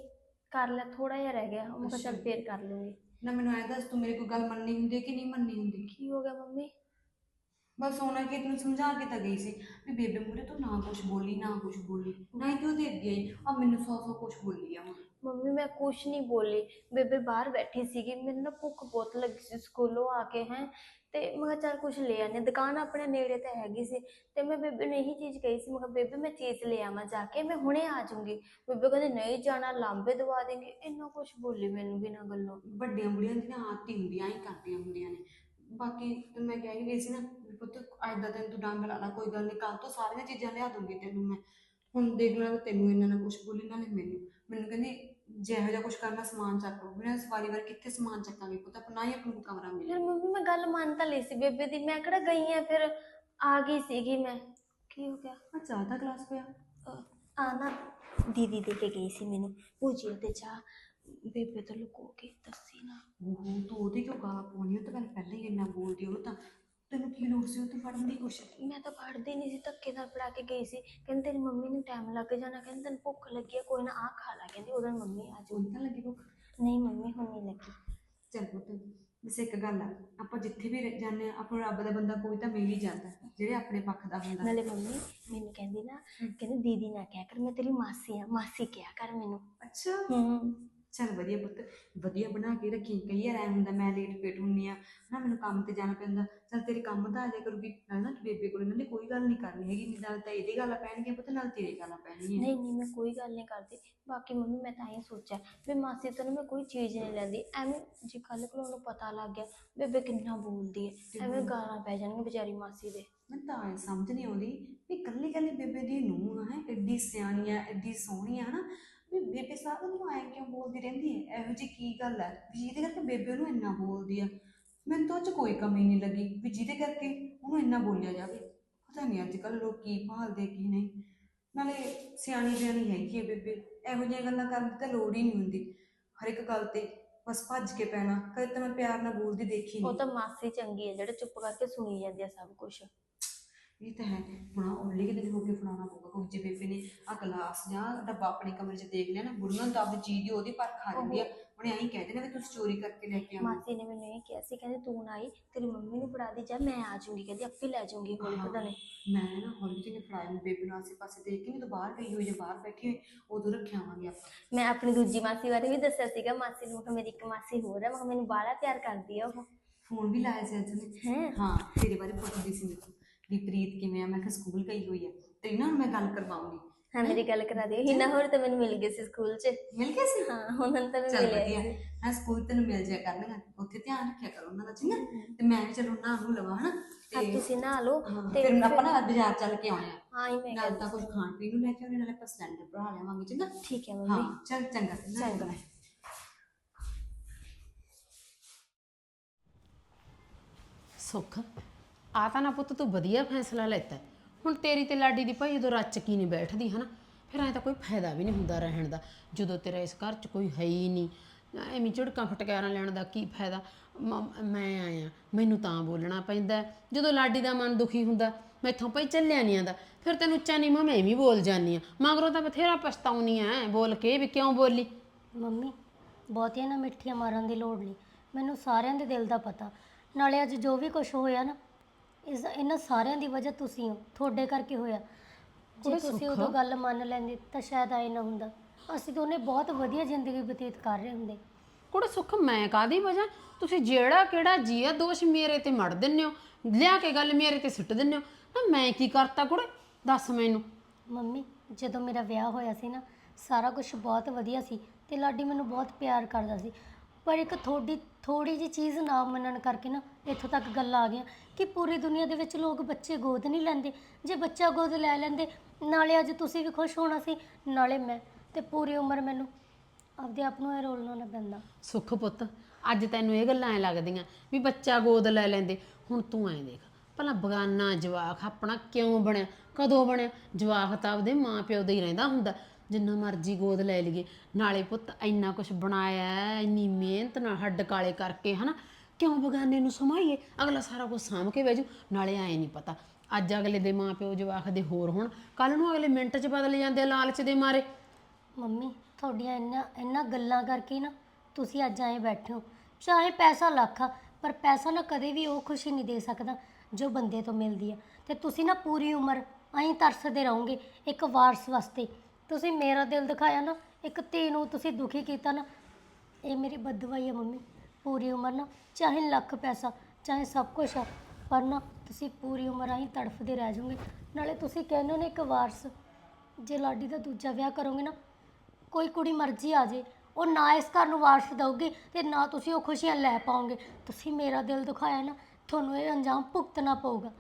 ਕਰ ਲਿਆ ਥੋੜਾ ਜਿਹਾ ਰਹਿ ਗਿਆ ਉਹ ਮੈਂ ਕਿਹਾ ਚੱਲ ਫੇਰ ਕਰ ਲੂੰਗੀ ਨਾ ਮੈਨੂੰ ਐ ਦੱਸ ਤੂੰ ਮੇਰੀ ਕੋਈ ਗੱਲ ਮੰਨਣੀ ਹੁੰਦੀ ਹੈ ਕਿ ਨਹੀਂ ਮੰਨਣੀ ਹੁੰਦੀ ਕੀ ਹੋ ਗਿਆ ਮੰਮੀ ਬਸ ਉਹਨਾਂ ਕਿ ਤੈਨੂੰ ਸਮਝਾ ਕੇ ਤਾਂ ਗਈ ਸੀ ਵੀ ਬੇਬੇ ਮੂਰੇ ਤੂੰ ਨਾ ਕੁਝ ਬੋਲੀ ਨਾ ਕੁਝ ਬੋਲੀ ਨਾ ਹੀ ਕਿ ਉਹਦੇ ਅੱਗੇ ਆਈ ਆ ਮੈਨੂੰ ਸੌ ਸੌ ਕੁਝ ਬੋਲੀ ਆ ਹੁਣ ਮੰਮੀ ਮੈਂ ਕੁਛ ਨਹੀਂ ਬੋਲੀ ਬੇਬੇ ਬਾਹਰ ਬੈਠੀ ਸੀਗੀ ਮੈਨੂੰ ਨਾ ਭੁੱਖ ਬਹੁਤ ਲੱਗੀ ਸੀ ਸਕੂਲੋਂ ਆ ਕੇ ਹੈ ਤੇ ਮੈਂ ਕਿਹਾ ਚੱਲ ਕੁਛ ਲੈ ਆਨੇ ਦੁਕਾਨ ਆਪਣੇ ਨੇੜੇ ਤੇ ਹੈਗੀ ਸੀ ਤੇ ਮੈਂ ਬੇਬੇ ਨੂੰ ਇਹੀ ਚੀਜ਼ ਕਹੀ ਸੀ, ਮੈਂ ਕਿਹਾ ਬੇਬੇ ਮੈਂ ਚੀਜ਼ ਲੈ ਆਵਾਂ ਜਾ ਕੇ, ਮੈਂ ਹੁਣੇ ਆ ਜਾਊਂਗੀ। ਬੇਬੇ ਕਹਿੰਦੇ, ਨਹੀਂ ਜਾਣਾ, ਲਾਂਬੇ ਦਵਾ ਦੇਂਗੇ। ਇੰਨਾ ਕੁਛ ਬੋਲੀ ਮੈਨੂੰ ਬਿਨਾਂ ਗੱਲੋਂ। ਵੱਡੀਆਂ ਬੁੜੀਆਂ ਦੀ ਨਾ ਆਦਤ ਹੀ ਹੁੰਦੀ ਆ ਹੀ ਕਰਦੀਆਂ ਹੁੰਦੀਆਂ ਨੇ। ਬਾਕੀ ਮੈਂ ਕਹਿ ਹੀ ਗਈ ਸੀ ਨਾ ਵੀ ਪੁੱਤ, ਅੱਜ ਦਾ ਦਿਨ ਤੂੰ ਡੰਗ ਲਾ ਲਾ, ਕੋਈ ਗੱਲ ਨਹੀਂ ਕੱਲ ਤੋਂ ਸਾਰੀਆਂ ਚੀਜ਼ਾਂ ਲਿਆ ਦੂੰਗੀ ਤੈਨੂੰ ਮੈਂ। ਹੁਣ ਦੇਖ ਲਾ ਤੈਨੂੰ ਇਹਨਾਂ ਨਾਲ ਕੁਝ ਬੋਲੀ, ਨਾਲੇ ਮੈਨੂੰ। ਮੈਨੂੰ ਕਹਿੰਦੀ ਜੇ ਇਹੋ ਜਿਹਾ ਕੁਝ ਕਰਨਾ ਸਮਾਨ ਚੱਕ ਲਓ ਮੈਂ ਸਵਾਰੀ ਵਾਰ ਕਿੱਥੇ ਸਮਾਨ ਚੱਕਾਂਗੇ ਪੁੱਤ ਆਪਣਾ ਹੀ ਆਪਣਾ ਕਮਰਾ ਮਿਲੇ। ਫਿਰ ਮੰਮੀ ਮੈਂ ਗੱਲ ਮੰਨ ਤਾਂ ਲਈ ਸੀ ਬੇਬੇ ਦੀ। ਮੈਂ ਕਿਹੜਾ ਗਈ ਆ ਫਿਰ ਆ ਗਈ ਸੀਗੀ ਮੈਂ। ਕੀ ਹੋ ਗਿਆ? ਆ ਚਾਹ ਦਾ ਗਲਾਸ ਪਿਆ। ਅਹ ਆ ਨਾ ਦੀਦੀ ਦੇ ਕੇ ਗਈ ਸੀ ਮੈਨੂੰ। ਭੁਜੀਆ ਤੇ ਚਾਹ। ਬੇਬੇ ਤੋਂ ਲੁਕੋ ਕੇ ਦੱਸੀ ਨਾ। ਉਹ ਤੂੰ ਉਹਦੀ ਕਿਉਂ ਗਾਲਾਂ ਪਾਉਣੀ? ਉਹ ਤਾਂ ਮੈਨੂੰ ਪਹਿਲਾਂ ਹੀ ਇੰਨਾ ਬੋਲਦੀ ਉਹ ਤਾਂ ਤੈਨੂੰ ਕੀ ਲੋੜ ਸੀ ਤੇ ਫੜਨ ਦੀ ਕੁਛ? ਮੈਂ ਤਾਂ ਪੜ੍ਹਦੀ ਨਹੀਂ ਸੀ ਧੱਕੇ ਨਾਲ ਪੜਾ ਕੇ ਗਈ ਸੀ। ਕਹਿੰਦੀ ਤੇਰੀ ਮੰਮੀ ਨੂੰ ਟਾਈਮ ਲੱਗ ਜਾਣਾ ਕਹਿੰਦੀ ਤੈਨੂੰ ਭੁੱਖ ਲੱਗੀ ਹੈ ਕੋਈ ਨਾ ਆ ਖਾ ਲੈ ਕਹਿੰਦੀ ਉਦੋਂ ਮੰਮੀ ਆ ਜਾਊ ਤਾਂ ਲੱਗੀ ਭੁੱਖ? ਨਹੀਂ ਮੰਮੀ ਹੁਣ ਨਹੀਂ ਲੱਗੀ। ਚੱਲ ਪੁੱਤ ਬਸ ਇੱਕ ਗੱਲ ਆ ਆਪਾਂ ਜਿੱਥੇ ਵੀ ਜਾਂਦੇ ਆ ਆਪਾਂ ਰੱਬ ਦਾ ਬੰਦਾ ਕੋਈ ਤਾਂ ਮਿਲ ਹੀ ਜਾਂਦਾ ਜਿਹੜੇ ਆਪਣੇ ਪੱਖ ਦਾ ਹੁੰਦਾ ਨਾਲੇ ਮੰਮੀ ਮੈਨੂੰ ਕਹਿੰਦੀ ਨਾ ਕਹਿੰਦੀ ਦੀਦੀ ਨਾ ਕਹਿ ਕਰ ਮੈਂ ਤੇਰੀ ਮਾਸੀ ਆ ਮਾਸੀ ਕਿਹਾ ਕਰ ਮੈਨੂੰ। ਅੱਛਾ। ਹੂੰ। ਚੱਲ ਵਧੀਆ ਪੁੱਤ ਵਧੀਆ ਬਣਾ ਕੇ ਰੱਖੀ ਕਈ ਵਾਰ ਐ ਹੁੰਦਾ ਮੈਂ ਲੇਟ ਫੇਟ ਹੁੰਨੀ ਆ ਨਾ ਮੈਨੂੰ ਕੰਮ ਤੇ ਜਾਣਾ ਪੈਂਦਾ ਚੱਲ ਤੇਰੇ ਕੰਮ ਤਾਂ ਆ ਜਾ ਕਰੂਗੀ ਨਾਲ ਨਾ ਬੇਬੇ ਕੋਲ ਇਹਨਾਂ ਨੇ ਕੋਈ ਗੱਲ ਨਹੀਂ ਕਰਨੀ ਹੈਗੀ ਨਹੀਂ ਨਾਲ ਤਾਂ ਇਹਦੀ ਗੱਲਾਂ ਪੈਣਗੀਆਂ ਪੁੱਤ ਨਾਲ ਤੇਰੀ ਗੱਲਾਂ ਪੈਣਗੀਆਂ। ਨਹੀਂ ਨਹੀਂ ਮੈਂ ਕੋਈ ਗੱਲ ਨਹੀਂ ਕਰਦੀ ਬਾਕੀ ਮੰਮੀ ਮੈਂ ਤਾਂ ਇਹ ਸੋਚਿਆ ਵੀ ਮਾਸੀ ਤੋਂ ਨਾ ਮੈਂ ਕੋਈ ਚੀਜ਼ ਨਹੀਂ ਲੈਂਦੀ ਐਵੇਂ ਜੇ ਕੱਲ ਕੋਲ ਉਹਨੂੰ ਪਤਾ ਲੱਗ ਗਿਆ ਬੇਬੇ ਕਿੰਨਾ ਬੋਲਦੀ ਹੈ ਐਵੇਂ ਗਾਲਾਂ ਪੈ ਜਾਣਗੀਆਂ ਵਿਚਾਰੀ ਮਾਸੀ ਦੇ। ਮੈਨੂੰ ਤਾਂ ਸਮਝ ਨਹੀਂ ਆਉਂਦੀ ਵੀ ਕੱਲੀ ਕੱਲੀ ਬੇਬੇ ਦੀ ਨੂੰਹ ਹੈ ਐਡੀ ਸਿਆਣੀ ਆ ਐਡੀ ਸੋਹਣੀ ਆ ਹਨਾ ਵੀ ਬੇਬੇ ਸਾਰਾ ਨੂੰ ਐਂ ਕਿਉਂ ਬੋਲਦੀ ਰਹਿੰਦੀ ਹੈ ਇਹੋ ਜੀ ਕੀ ਗੱਲ ਹੈ ਵੀ ਜਿਹਦੇ ਕਰਕੇ ਬੇਬੇ ਉਹਨੂੰ ਇੰਨਾ ਬੋਲਦੀ ਆ। ਮੈਨੂੰ ਤਾਂ ਉਹ 'ਚ ਕੋਈ ਕਮੀ ਨਹੀਂ ਲੱਗੀ ਵੀ ਜਿਹਦੇ ਕਰਕੇ ਉਹਨੂੰ ਇੰਨਾ ਬੋਲਿਆ ਜਾਵੇ। ਪਤਾ ਨਹੀਂ ਅੱਜ ਕੱਲ ਲੋਕ ਕੀ ਭਾਲਦੇ ਕੀ ਨਹੀਂ। ਨਾਲੇ ਸਿਆਣੀ ਬਿਆਣੀ ਹੈਗੀ ਹੈ ਬੇਬੇ। ਇਹੋ ਜਿਹੀਆਂ ਗੱਲਾਂ ਕਰਨ ਦੀ ਤਾਂ ਲੋੜ ਹੀ ਨਹੀਂ ਹੁੰਦੀ। ਹਰ ਇੱਕ ਗੱਲ ਤੇ ਬਸ ਭੱਜ ਕੇ ਪੈਣਾ। ਕਦੇ ਤਾਂ ਮੈਂ ਪਿਆਰ ਨਾਲ ਬੋਲਦੀ ਦੇਖੀ ਉਹ ਨਹੀਂ ਤਾਂ ਮਾਸੀ ਚੰਗੀ ਹੈ ਜਿਹੜੇ ਚੁੱਪ ਕਰਕੇ ਸੁਣੀ ਜਾਂਦੀ ਆ ਸਭ ਕੁਝ ਇਹ ਤਾਂ ਹੈ। ਹੁਣ ਉਹਲੇ ਕਿਤੇ ਹੋ ਕੇ ਫੜਾਉਣਾ ਪਊਗਾ। ਕੋਈ ਜੇ ਬੇਬੇ ਨੇ ਆ ਗਲਾਸ ਜਾਂ ਡੱਬਾ ਆਪਣੇ ਕਮਰੇ 'ਚ ਦੇਖ ਲਿਆ ਨਾ ਬੁੜੀਆਂ ਤਾਂ ਆਪਣੀ ਚੀਜ਼ ਦੀ ਉਹਦੀ ਪਰਖ ਆ ਜਾਂਦੀ ਆ। ਉਹਨੇ ਐਂ ਕਹਿ ਦੇਣਾ ਵੀ ਤੁਸੀਂ ਚੋਰੀ ਕਰਕੇ ਲੈ ਕੇ ਆਉਂਦੇ ਮਾਸੀ ਨੇ ਮੈਨੂੰ ਇਹ ਕਿਹਾ ਸੀ ਕਹਿੰਦੀ ਤੂੰ ਨਾ ਆਈ ਤੇਰੀ ਮੰਮੀ ਨੂੰ ਫੜਾ ਦੀ ਜਾ ਮੈਂ ਆ ਜਾਊਂਗੀ ਕਹਿੰਦੀ ਆਪੇ ਲੈ ਜਾਊਂਗੀ ਕੋਲ ਪਤਾ ਨਹੀਂ। ਮੈਂ ਨਾ ਹੌਲੀ ਜਿਹੀ ਨੇ ਫੜਾਇਆ ਮੈਂ ਬੇਬੇ ਨੂੰ ਆਸੇ ਪਾਸੇ ਦੇਖ ਕੇ ਨਹੀਂ ਤਾਂ ਬਾਹਰ ਗਈ ਹੋਈ ਜੇ ਬਾਹਰ ਬੈਠੀ ਹੋਈ ਉਦੋਂ ਰੱਖਿਆ ਆਵਾਂਗੇ ਆਪਾਂ। ਮੈਂ ਆਪਣੀ ਦੂਜੀ ਮਾਸੀ ਬਾਰੇ ਵੀ ਦੱਸਿਆ ਸੀਗਾ ਮਾਸੀ ਨੂੰ ਕਿ ਮੇਰੀ ਇੱਕ ਮਾਸੀ ਹੋਰ ਹੈ ਮੈਂ ਕਿਹਾ ਮੈਨੂੰ ਬਾਹਲਾ ਪਿਆਰ ਕਰਦੀ ਆ ਉਹ। ਫੋਨ ਵੀ ਲਾਇਆ ਸੀ ਅੱਜ ਨੇ ਹੈਂ? ਹਾਂ ਤੇਰੇ ਬਾਰੇ ਪੁੱਛਦੀ ਸੀ ਮੈਨੂੰ। ਵੀ ਪ੍ਰੀਤ ਕਿਵੇਂ ਆ? ਮੈਂ ਕਿਹਾ ਸਕੂਲ ਗਈ ਹੋਈ ਆ। ਤੇ ਨਾ ਮੈਂ ਗੱਲ ਕਰਵਾਉਂਗੀ। ਹਾਂ ਮੇਰੀ ਗੱਲ ਕਰਾ ਦਿਓ ਹਿਨਾ ਹੋਰ ਤਾਂ ਮੈਨੂੰ ਮਿਲ ਗਈ ਸੀ ਸਕੂਲ 'ਚ। ਮਿਲ ਗਿਆ ਸੀ? ਹਾਂ ਉਹਨਾਂ ਨੂੰ ਤਾਂ ਮੈਂ ਚੱਲ ਮਿਲਿਆ ਵਧੀਆ। ਹੀ ਹਾਂ ਸਕੂਲ ਤੈਨੂੰ ਮਿਲ ਜਾਇਆ ਕਰਨਗਾ ਉੱਥੇ ਧਿਆਨ ਰੱਖਿਆ ਕਰੋ ਉਹਨਾਂ ਦਾ ਚੰਗਾ ਤੇ ਮੈਂ ਵੀ ਚਲੋ ਨਾ ਨੂੰ ਲਵਾਂ ਹਨਾ? ਹਾਂ ਤੁਸੀਂ ਨਹਾ ਲਓ। ਤੇ ਫਿਰ ਆਪਾਂ ਨਾ ਬਾਜ਼ਾਰ ਚੱਲ ਕੇ ਆਉਣੇ ਆ। ਹਾਂ ਹੀ ਮੈਂ ਨਾਲ ਤਾਂ ਕੁਝ ਖਾਣ ਪੀਣ ਨੂੰ ਲੈ ਕੇ ਆਉਣੇ ਨਾਲੇ ਆਪਾਂ ਸਿਲੰਡਰ ਭਰਾ ਲਿਆਵਾਂਗੇ ਚੰਗਾ ਠੀਕ ਹੈ ਮੰਮੀ। ਹਾਂ ਚੱਲ ਚੰਗਾ। ਚੰਗਾ। ਸੁੱਖ। ਆ ਤਾਂ ਨਾ ਪੁੱਤ ਤੂੰ ਵਧੀਆ ਫੈਸਲਾ ਲੈਤਾ। ਹੁਣ ਤੇਰੀ ਤੇ ਲਾਡੀ ਦੀ ਭਾਈ ਜਦੋਂ ਰੱਚ ਕੀ ਨਹੀਂ ਬੈਠਦੀ, ਹਨਾ? ਫਿਰ ਐ ਤਾਂ ਕੋਈ ਫਾਇਦਾ ਵੀ ਨਹੀਂ ਹੁੰਦਾ ਰਹਿਣ ਦਾ, ਜਦੋਂ ਤੇਰਾ ਇਸ ਘਰ 'ਚ ਕੋਈ ਹੈ ਹੀ ਨਹੀਂ। ਐਵੇਂ ਝੜਕਾਂ ਫਟਕਾਰਾਂ ਲੈਣ ਦਾ ਕੀ ਫਾਇਦਾ? ਮ- ਮੈਂ ਆਇਆ, ਮੈਨੂੰ ਤਾਂ ਬੋਲਣਾ ਪੈਂਦਾ। ਹੈ। ਜਦੋਂ ਲਾਡੀ ਦਾ ਮਨ ਦੁਖੀ ਹੁੰਦਾ, ਮੈਥੋਂ ਭਾਈ ਚੱਲਿਆ ਨਹੀਂ ਆਂਦਾ ਫਿਰ ਤੈਨੂੰ ਉੱਚਾ ਨਹੀਂ ਮੈਂ ਵੀ ਬੋਲ ਜਾਂਦੀ ਆ ਮਗਰੋਂ ਤਾਂ ਬਥੇਰਾ ਪਛਤਾਉਣੀ ਆ ਬੋਲ ਕੇ ਵੀ ਕਿਉਂ ਬੋਲੀ? ਮੰਮੀ, ਬਹੁਤੀਆਂ ਨਾ ਮਿੱਠੀਆਂ ਮਾਰਨ ਦੀ ਲੋੜ ਨਹੀਂ। ਮੈਨੂੰ ਸਾਰਿਆਂ ਦੇ ਦਿਲ ਦਾ ਪਤਾ। ਨਾਲੇ ਅੱਜ ਜੋ ਵੀ ਕੁਝ ਹੋਇਆ ਨਾ ਇਸ ਇਹਨਾਂ ਸਾਰਿਆਂ ਦੀ ਵਜ੍ਹਾ ਤੁਸੀਂ ਹੋ ਤੁਹਾਡੇ ਕਰਕੇ ਹੋਇਆ। ਜੇ ਤੁਸੀਂ। ਉਦੋਂ ਗੱਲ ਮੰਨ ਲੈਂਦੇ ਤਾਂ ਸ਼ਾਇਦ ਆਏ ਨਾ ਹੁੰਦਾ। ਅਸੀਂ ਦੋਨੇ ਬਹੁਤ ਵਧੀਆ ਜ਼ਿੰਦਗੀ ਬਤੀਤ ਕਰ ਰਹੇ ਹੁੰਦੇ। ਕੁੜੇ ਸੁੱਖ ਮੈਂ ਕਾਦੀ ਵਜ੍ਹਾ? ਤੁਸੀਂ ਜਿਹੜਾ ਕਿਹੜਾ ਜੀਆ ਦੋਸ਼ ਮੇਰੇ ਤੇ ਮੜ ਦਿੰਨੇ ਹੋ। ਲਿਆ ਕੇ ਗੱਲ ਮੇਰੇ ਤੇ ਸਿੱਟ ਦਿੰਨੇ ਹੋ। ਨਾ ਮੈਂ ਕੀ ਕਰਤਾ ਕੁੜੇ? ਦੱਸ ਮੈਨੂੰ। ਮੰਮੀ ਜਦੋਂ ਮੇਰਾ ਵਿਆਹ ਹੋਇਆ ਸੀ ਨਾ ਸਾਰਾ ਕੁਝ ਬਹੁਤ ਵਧੀਆ ਸੀ ਤੇ ਲਾਡੀ ਮੈਨੂੰ ਬਹੁਤ ਪਿਆਰ ਕਰਦਾ ਸੀ। ਪਰ ਇੱਕ ਥੋੜੀ ਥੋੜੀ ਜਿਹੀ ਚੀਜ਼ ਨਾ ਮੰਨਣ ਕਰਕੇ ਨਾ ਇੱਥੋਂ ਤੱਕ ਗੱਲਾਂ ਆ ਗਈਆਂ ਕਿ ਪੂਰੀ ਦੁਨੀਆ ਦੇ ਵਿੱਚ ਲੋਕ ਬੱਚੇ ਗੋਦ ਨਹੀਂ ਲੈਂਦੇ। ਜੇ ਬੱਚਾ ਗੋਦ ਲੈ ਲੈਂਦੇ, ਨਾਲੇ ਅੱਜ ਤੁਸੀਂ ਵੀ ਖੁਸ਼ ਹੋਣਾ ਸੀ, ਨਾਲੇ ਮੈਂ ਤੇ ਪੂਰੀ ਉਮਰ ਮੈਨੂੰ ਆਪਦੇ ਆਪ ਨੂੰ ਇਹ ਰੋਲਣਾ ਨਾ ਪੈਂਦਾ ਸੁੱਖ ਪੁੱਤ, ਅੱਜ ਤੈਨੂੰ ਇਹ ਗੱਲਾਂ ਐ ਲੱਗਦੀਆਂ ਵੀ ਬੱਚਾ ਗੋਦ ਲੈ ਲੈਂਦੇ, ਹੁਣ ਤੂੰ ਐਂ ਦੇਖ, ਭਲਾ ਬਗਾਨਾ ਜਵਾਕ ਆਪਣਾ ਕਿਉਂ ਬਣਿਆ, ਕਦੋਂ ਬਣਿਆ? ਜਵਾਕ ਤਾਂ ਆਪਦੇ ਮਾਂ ਪਿਓ ਦਾ ਹੀ ਰਹਿੰਦਾ ਹੁੰਦਾ। ਜਿੰਨਾ ਮਰਜ਼ੀ ਗੋਦ ਲੈ ਲਈਏ। ਨਾਲੇ ਪੁੱਤ ਇੰਨਾ ਕੁਝ ਬਣਾਇਆ ਹੈ, ਇੰਨੀ ਮਿਹਨਤ ਨਾਲ ਹੱਡ ਕਾਲੇ ਕਰਕੇ ਹਨਾ? ਕਿਉਂ ਬਗਾਨੇ ਨੂੰ ਸਮਾਈਏ? ਅਗਲਾ ਸਾਰਾ ਕੁਝ ਸਾਂਭ ਕੇ ਬਹਿ ਬਹਿਜੂ ਨਾਲੇ ਐ ਨਹੀਂ ਪਤਾ। ਅੱਜ ਅਗਲੇ ਦੇ ਮਾਂ ਪਿਓ ਜਵਾਕ ਦੇ ਹੋਰ ਹੋਣ। ਕੱਲ ਨੂੰ ਅਗਲੇ ਮਿੰਟ 'ਚ ਬਦਲ ਜਾਂਦੇ ਆ ਲਾਲਚ ਦੇ ਮਾਰੇ। ਮੰਮੀ ਤੁਹਾਡੀਆਂ ਇੰਨਾ ਇੰਨਾ ਗੱਲਾਂ ਕਰਕੇ ਨਾ ਤੁਸੀਂ ਅੱਜ ਆਏ ਬੈਠੇ ਹੋ। ਚਾਹੇ ਪੈਸਾ ਲੱਖ ਆ ਪਰ ਪੈਸਾ ਨਾ ਕਦੇ ਵੀ ਉਹ ਖੁਸ਼ੀ ਨਹੀਂ ਦੇ ਸਕਦਾ ਜੋ ਬੰਦੇ ਤੋਂ ਮਿਲਦੀ ਆ। ਤੇ ਤੁਸੀਂ ਨਾ ਪੂਰੀ ਉਮਰ ਐਂ ਤਰਸਦੇ ਰਹੋਗੇ ਇੱਕ ਵਾਰਸ ਵਾਸਤੇ। ਤੁਸੀਂ ਮੇਰਾ ਦਿਲ ਦਿਖਾਇਆ ਨਾ, ਇੱਕ ਧੀ ਨੂੰ ਤੁਸੀਂ ਦੁਖੀ ਕੀਤਾ ਨਾ, ਇਹ ਮੇਰੀ ਬਦਦੁਆਈ ਹੈ ਮੰਮੀ, ਪੂਰੀ ਉਮਰ ਨਾ, ਚਾਹੇ ਲੱਖ ਪੈਸਾ, ਚਾਹੇ ਸਭ ਕੁਝ ਆ, ਪਰ ਨਾ ਤੁਸੀਂ ਪੂਰੀ ਉਮਰ ਐਂ ਤੜਫਦੇ ਰਹਿ ਜਾਓਗੇ। ਨਾਲੇ ਤੁਸੀਂ ਕਹਿੰਦੇ ਹੋ ਨਾ ਇੱਕ ਵਾਰਸ, ਜੇ ਲਾਡੀ ਦਾ ਦੂਜਾ ਵਿਆਹ ਕਰੋਗੇ ਨਾ, ਕੋਈ ਕੁੜੀ ਮਰਜ਼ੀ ਆ ਜੇ, ਉਹ ਨਾ ਇਸ ਘਰ ਨੂੰ ਵਾਰਸ ਦਊਗੀ ਤੇ ਨਾ ਤੁਸੀਂ ਉਹ ਖੁਸ਼ੀਆਂ ਲੈ ਪਾਓਗੇ। ਤੁਸੀਂ ਮੇਰਾ ਦਿਲ ਦੁਖਾਇਆ ਨਾ, ਤੁਹਾਨੂੰ ਇਹ ਅੰਜਾਮ ਭੁਗਤਣਾ ਪਊਗਾ।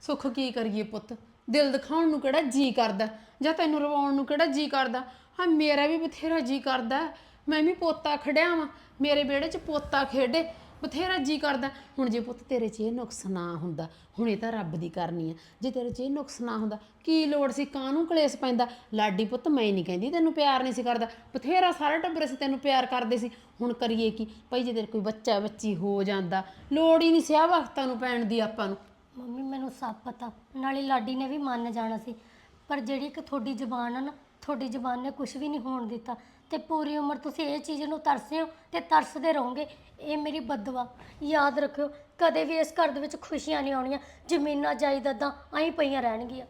ਸੁੱਖ ਕੀ ਕਰੀਏ ਪੁੱਤ? ਦਿਲ ਦਿਖਾਉਣ ਨੂੰ ਕਿਹੜਾ ਜੀ ਕਰਦਾ, ਜਾਂ ਤੈਨੂੰ ਰਵਾਉਣ ਨੂੰ ਕਿਹੜਾ ਜੀ ਕਰਦਾ? ਹਾਂ, ਮੇਰਾ ਵੀ ਬਥੇਰਾ ਜੀ ਕਰਦਾ। ਮੈਂ ਵੀ ਪੋਤਾ ਖੜਿਆ ਵਾਂ, ਮੇਰੇ ਵਿਹੜੇ 'ਚ ਪੋਤਾ ਖੇਡੇ, ਬਥੇਰਾ ਜੀ ਕਰਦਾ। ਹੁਣ ਜੇ ਪੁੱਤ ਤੇਰੇ 'ਚ ਇਹ ਨੁਕਸ ਨਾ ਹੁੰਦਾ, ਹੁਣ ਇਹ ਤਾਂ ਰੱਬ ਦੀ ਕਰਨੀ ਆ। ਜੇ ਤੇਰੇ 'ਚ ਇਹ ਨੁਕਸ ਨਾ ਹੁੰਦਾ, ਕੀ ਲੋੜ ਸੀ, ਕਾਹਨੂੰ ਕਲੇਸ਼ ਪੈਂਦਾ? ਲਾਡੀ ਪੁੱਤ, ਮੈਂ ਨਹੀਂ ਕਹਿੰਦੀ ਤੈਨੂੰ ਪਿਆਰ ਨਹੀਂ ਸੀ ਕਰਦਾ। ਬਥੇਰਾ ਸਾਰਾ ਟੱਬਰ ਸੀ ਤੈਨੂੰ ਪਿਆਰ ਕਰਦੇ ਸੀ। ਹੁਣ ਕਰੀਏ ਕੀ? ਭਾਈ ਜੇ ਤੇਰੇ ਕੋਈ ਬੱਚਾ ਬੱਚੀ ਹੋ ਜਾਂਦਾ, ਲੋੜ ਹੀ ਨਹੀਂ ਸਿਆ ਵਕਤਾਂ ਨੂੰ, ਪੈਣ ਦੀ ਆਪਾਂ ਨੂੰ। ਮੰਮੀ, ਮੈਨੂੰ ਸਭ ਪਤਾ। ਨਾਲੇ ਲਾਡੀ ਨੇ ਵੀ ਮੰਨ ਜਾਣਾ ਸੀ। ਪਰ ਜਿਹੜੀ ਇੱਕ ਤੁਹਾਡੀ ਜਬਾਨ ਆ ਨਾ, ਤੁਹਾਡੀ ਜਬਾਨ ਨੇ ਕੁਝ ਵੀ ਨਹੀਂ ਹੋਣ ਦਿੱਤਾ। ਤੇ ਪੂਰੀ ਉਮਰ ਤੁਸੀਂ ਇਹ ਚੀਜ਼ ਨੂੰ ਤਰਸੇ ਹੋ ਤੇ ਤਰਸਦੇ ਰਹੋਗੇ। ਇਹ ਮੇਰੀ ਬਦਵਾ। ਯਾਦ ਰੱਖਿਓ, ਕਦੇ ਵੀ ਇਸ ਘਰ ਦੇ ਵਿੱਚ ਖੁਸ਼ੀਆਂ ਨਹੀਂ ਆਉਣੀਆਂ। ਜ਼ਮੀਨਾਂ, ਜਾਇਦਾਦਾਂ ਐਂ ਪਈਆਂ ਰਹਿਣਗੀਆਂ।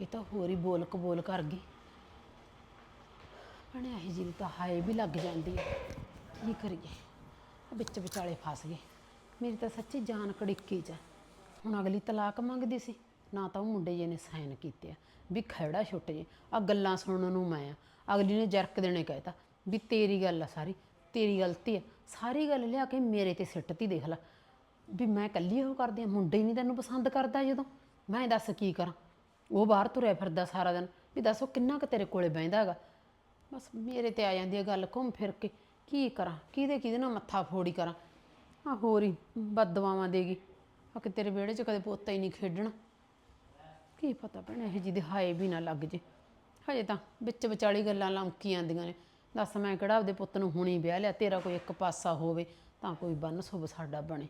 ਇਹ ਤਾਂ ਹੋਰ ਹੀ ਬੋਲ ਕਬੋਲ ਕਰ ਗਈ। ਭਣੇ, ਇਹ ਜੀ ਤਾਂ ਹਾਏ ਵੀ ਲੱਗ ਜਾਂਦੀ ਹੈ। ਕੀ ਕਰੀਏ? ਵਿੱਚ ਵਿਚਾਲੇ ਫਸ ਗਏ ਮੇਰੀ ਤਾਂ ਸੱਚੀ ਜਾਨ ਕੜਿੱਕੀ ਚ ਹੈ। ਹੁਣ ਅਗਲੀ ਤਲਾਕ ਮੰਗਦੀ ਸੀ, ਨਾ ਤਾਂ ਉਹ ਮੁੰਡੇ ਜੇ ਨੇ ਸਾਈਨ ਕੀਤੇ ਆ, ਵੀ ਖੜਾ ਛੁੱਟ ਜੇ। ਆ ਗੱਲਾਂ ਸੁਣਨ ਨੂੰ ਮੈਂ ਆ। ਅਗਲੀ ਨੇ ਜਰਕ ਦੇਣੇ ਕਹਿਤਾ, ਵੀ ਤੇਰੀ ਗੱਲ ਆ ਸਾਰੀ, ਤੇਰੀ ਗਲਤੀ ਆ। ਸਾਰੀ ਗੱਲ ਲਿਆ ਕੇ ਮੇਰੇ ਤੇ ਸਿੱਟਤੀ ਦੇਖ ਲੈ। ਵੀ ਮੈਂ ਇਕੱਲੀ ਉਹ ਕਰਦੀ ਆ, ਮੁੰਡੇ ਹੀ ਨਹੀਂ ਤੈਨੂੰ ਪਸੰਦ ਕਰਦਾ ਜਦੋਂ। ਮੈਂ ਦੱਸ ਕੀ ਕਰਾਂ? ਉਹ ਬਾਹਰ ਤੁਰਿਆ ਫਿਰਦਾ ਸਾਰਾ ਦਿਨ। ਵੀ ਦੱਸ ਉਹ ਕਿੰਨਾ ਕੁ ਤੇਰੇ ਕੋਲੇ ਬਹਿੰਦਾ ਹੈਗਾ? ਬਸ ਮੇਰੇ ਤੇ ਆ ਜਾਂਦੀ ਹੈ ਗੱਲ, ਘੁੰਮ ਫਿਰ ਕੇ। ਕੀ ਕਰਾਂ? ਕਿਹਦੇ ਕਿਹਦੇ ਨਾਲ ਮੱਥਾ ਫੋੜੀ ਕਰਾਂ? ਆ ਹੋਰ ਹੀ ਬਦਦੁਆਵਾਂ ਦੇਗੀ ਆ ਕਿ ਤੇਰੇ ਵਿਹੜੇ 'ਚ ਕਦੇ ਪੋਤਾ ਹੀ ਨਹੀਂ ਖੇਡਣਾ। ਕੀ ਪਤਾ ਭੈਣੇ, ਇਹ ਜਿਹਦੇ ਹਾਏ ਵੀ ਨਾ ਲੱਗ ਜੇ। ਹਜੇ ਤਾਂ ਵਿੱਚ ਵਿਚਾਲੀ ਗੱਲਾਂ ਲੰਕੀ ਆਂਦੀਆਂ ਨੇ। ਦੱਸ ਮੈਂ ਕਿਹੜਾ ਆਪਦੇ ਪੁੱਤ ਨੂੰ ਹੁਣੀ ਵਿਆਹ ਲਿਆ? ਤੇਰਾ ਕੋਈ ਇੱਕ ਪਾਸਾ ਹੋਵੇ ਤਾਂ ਕੋਈ ਬੰਨ ਸੁਭ ਸਾਡਾ ਬਣੇ।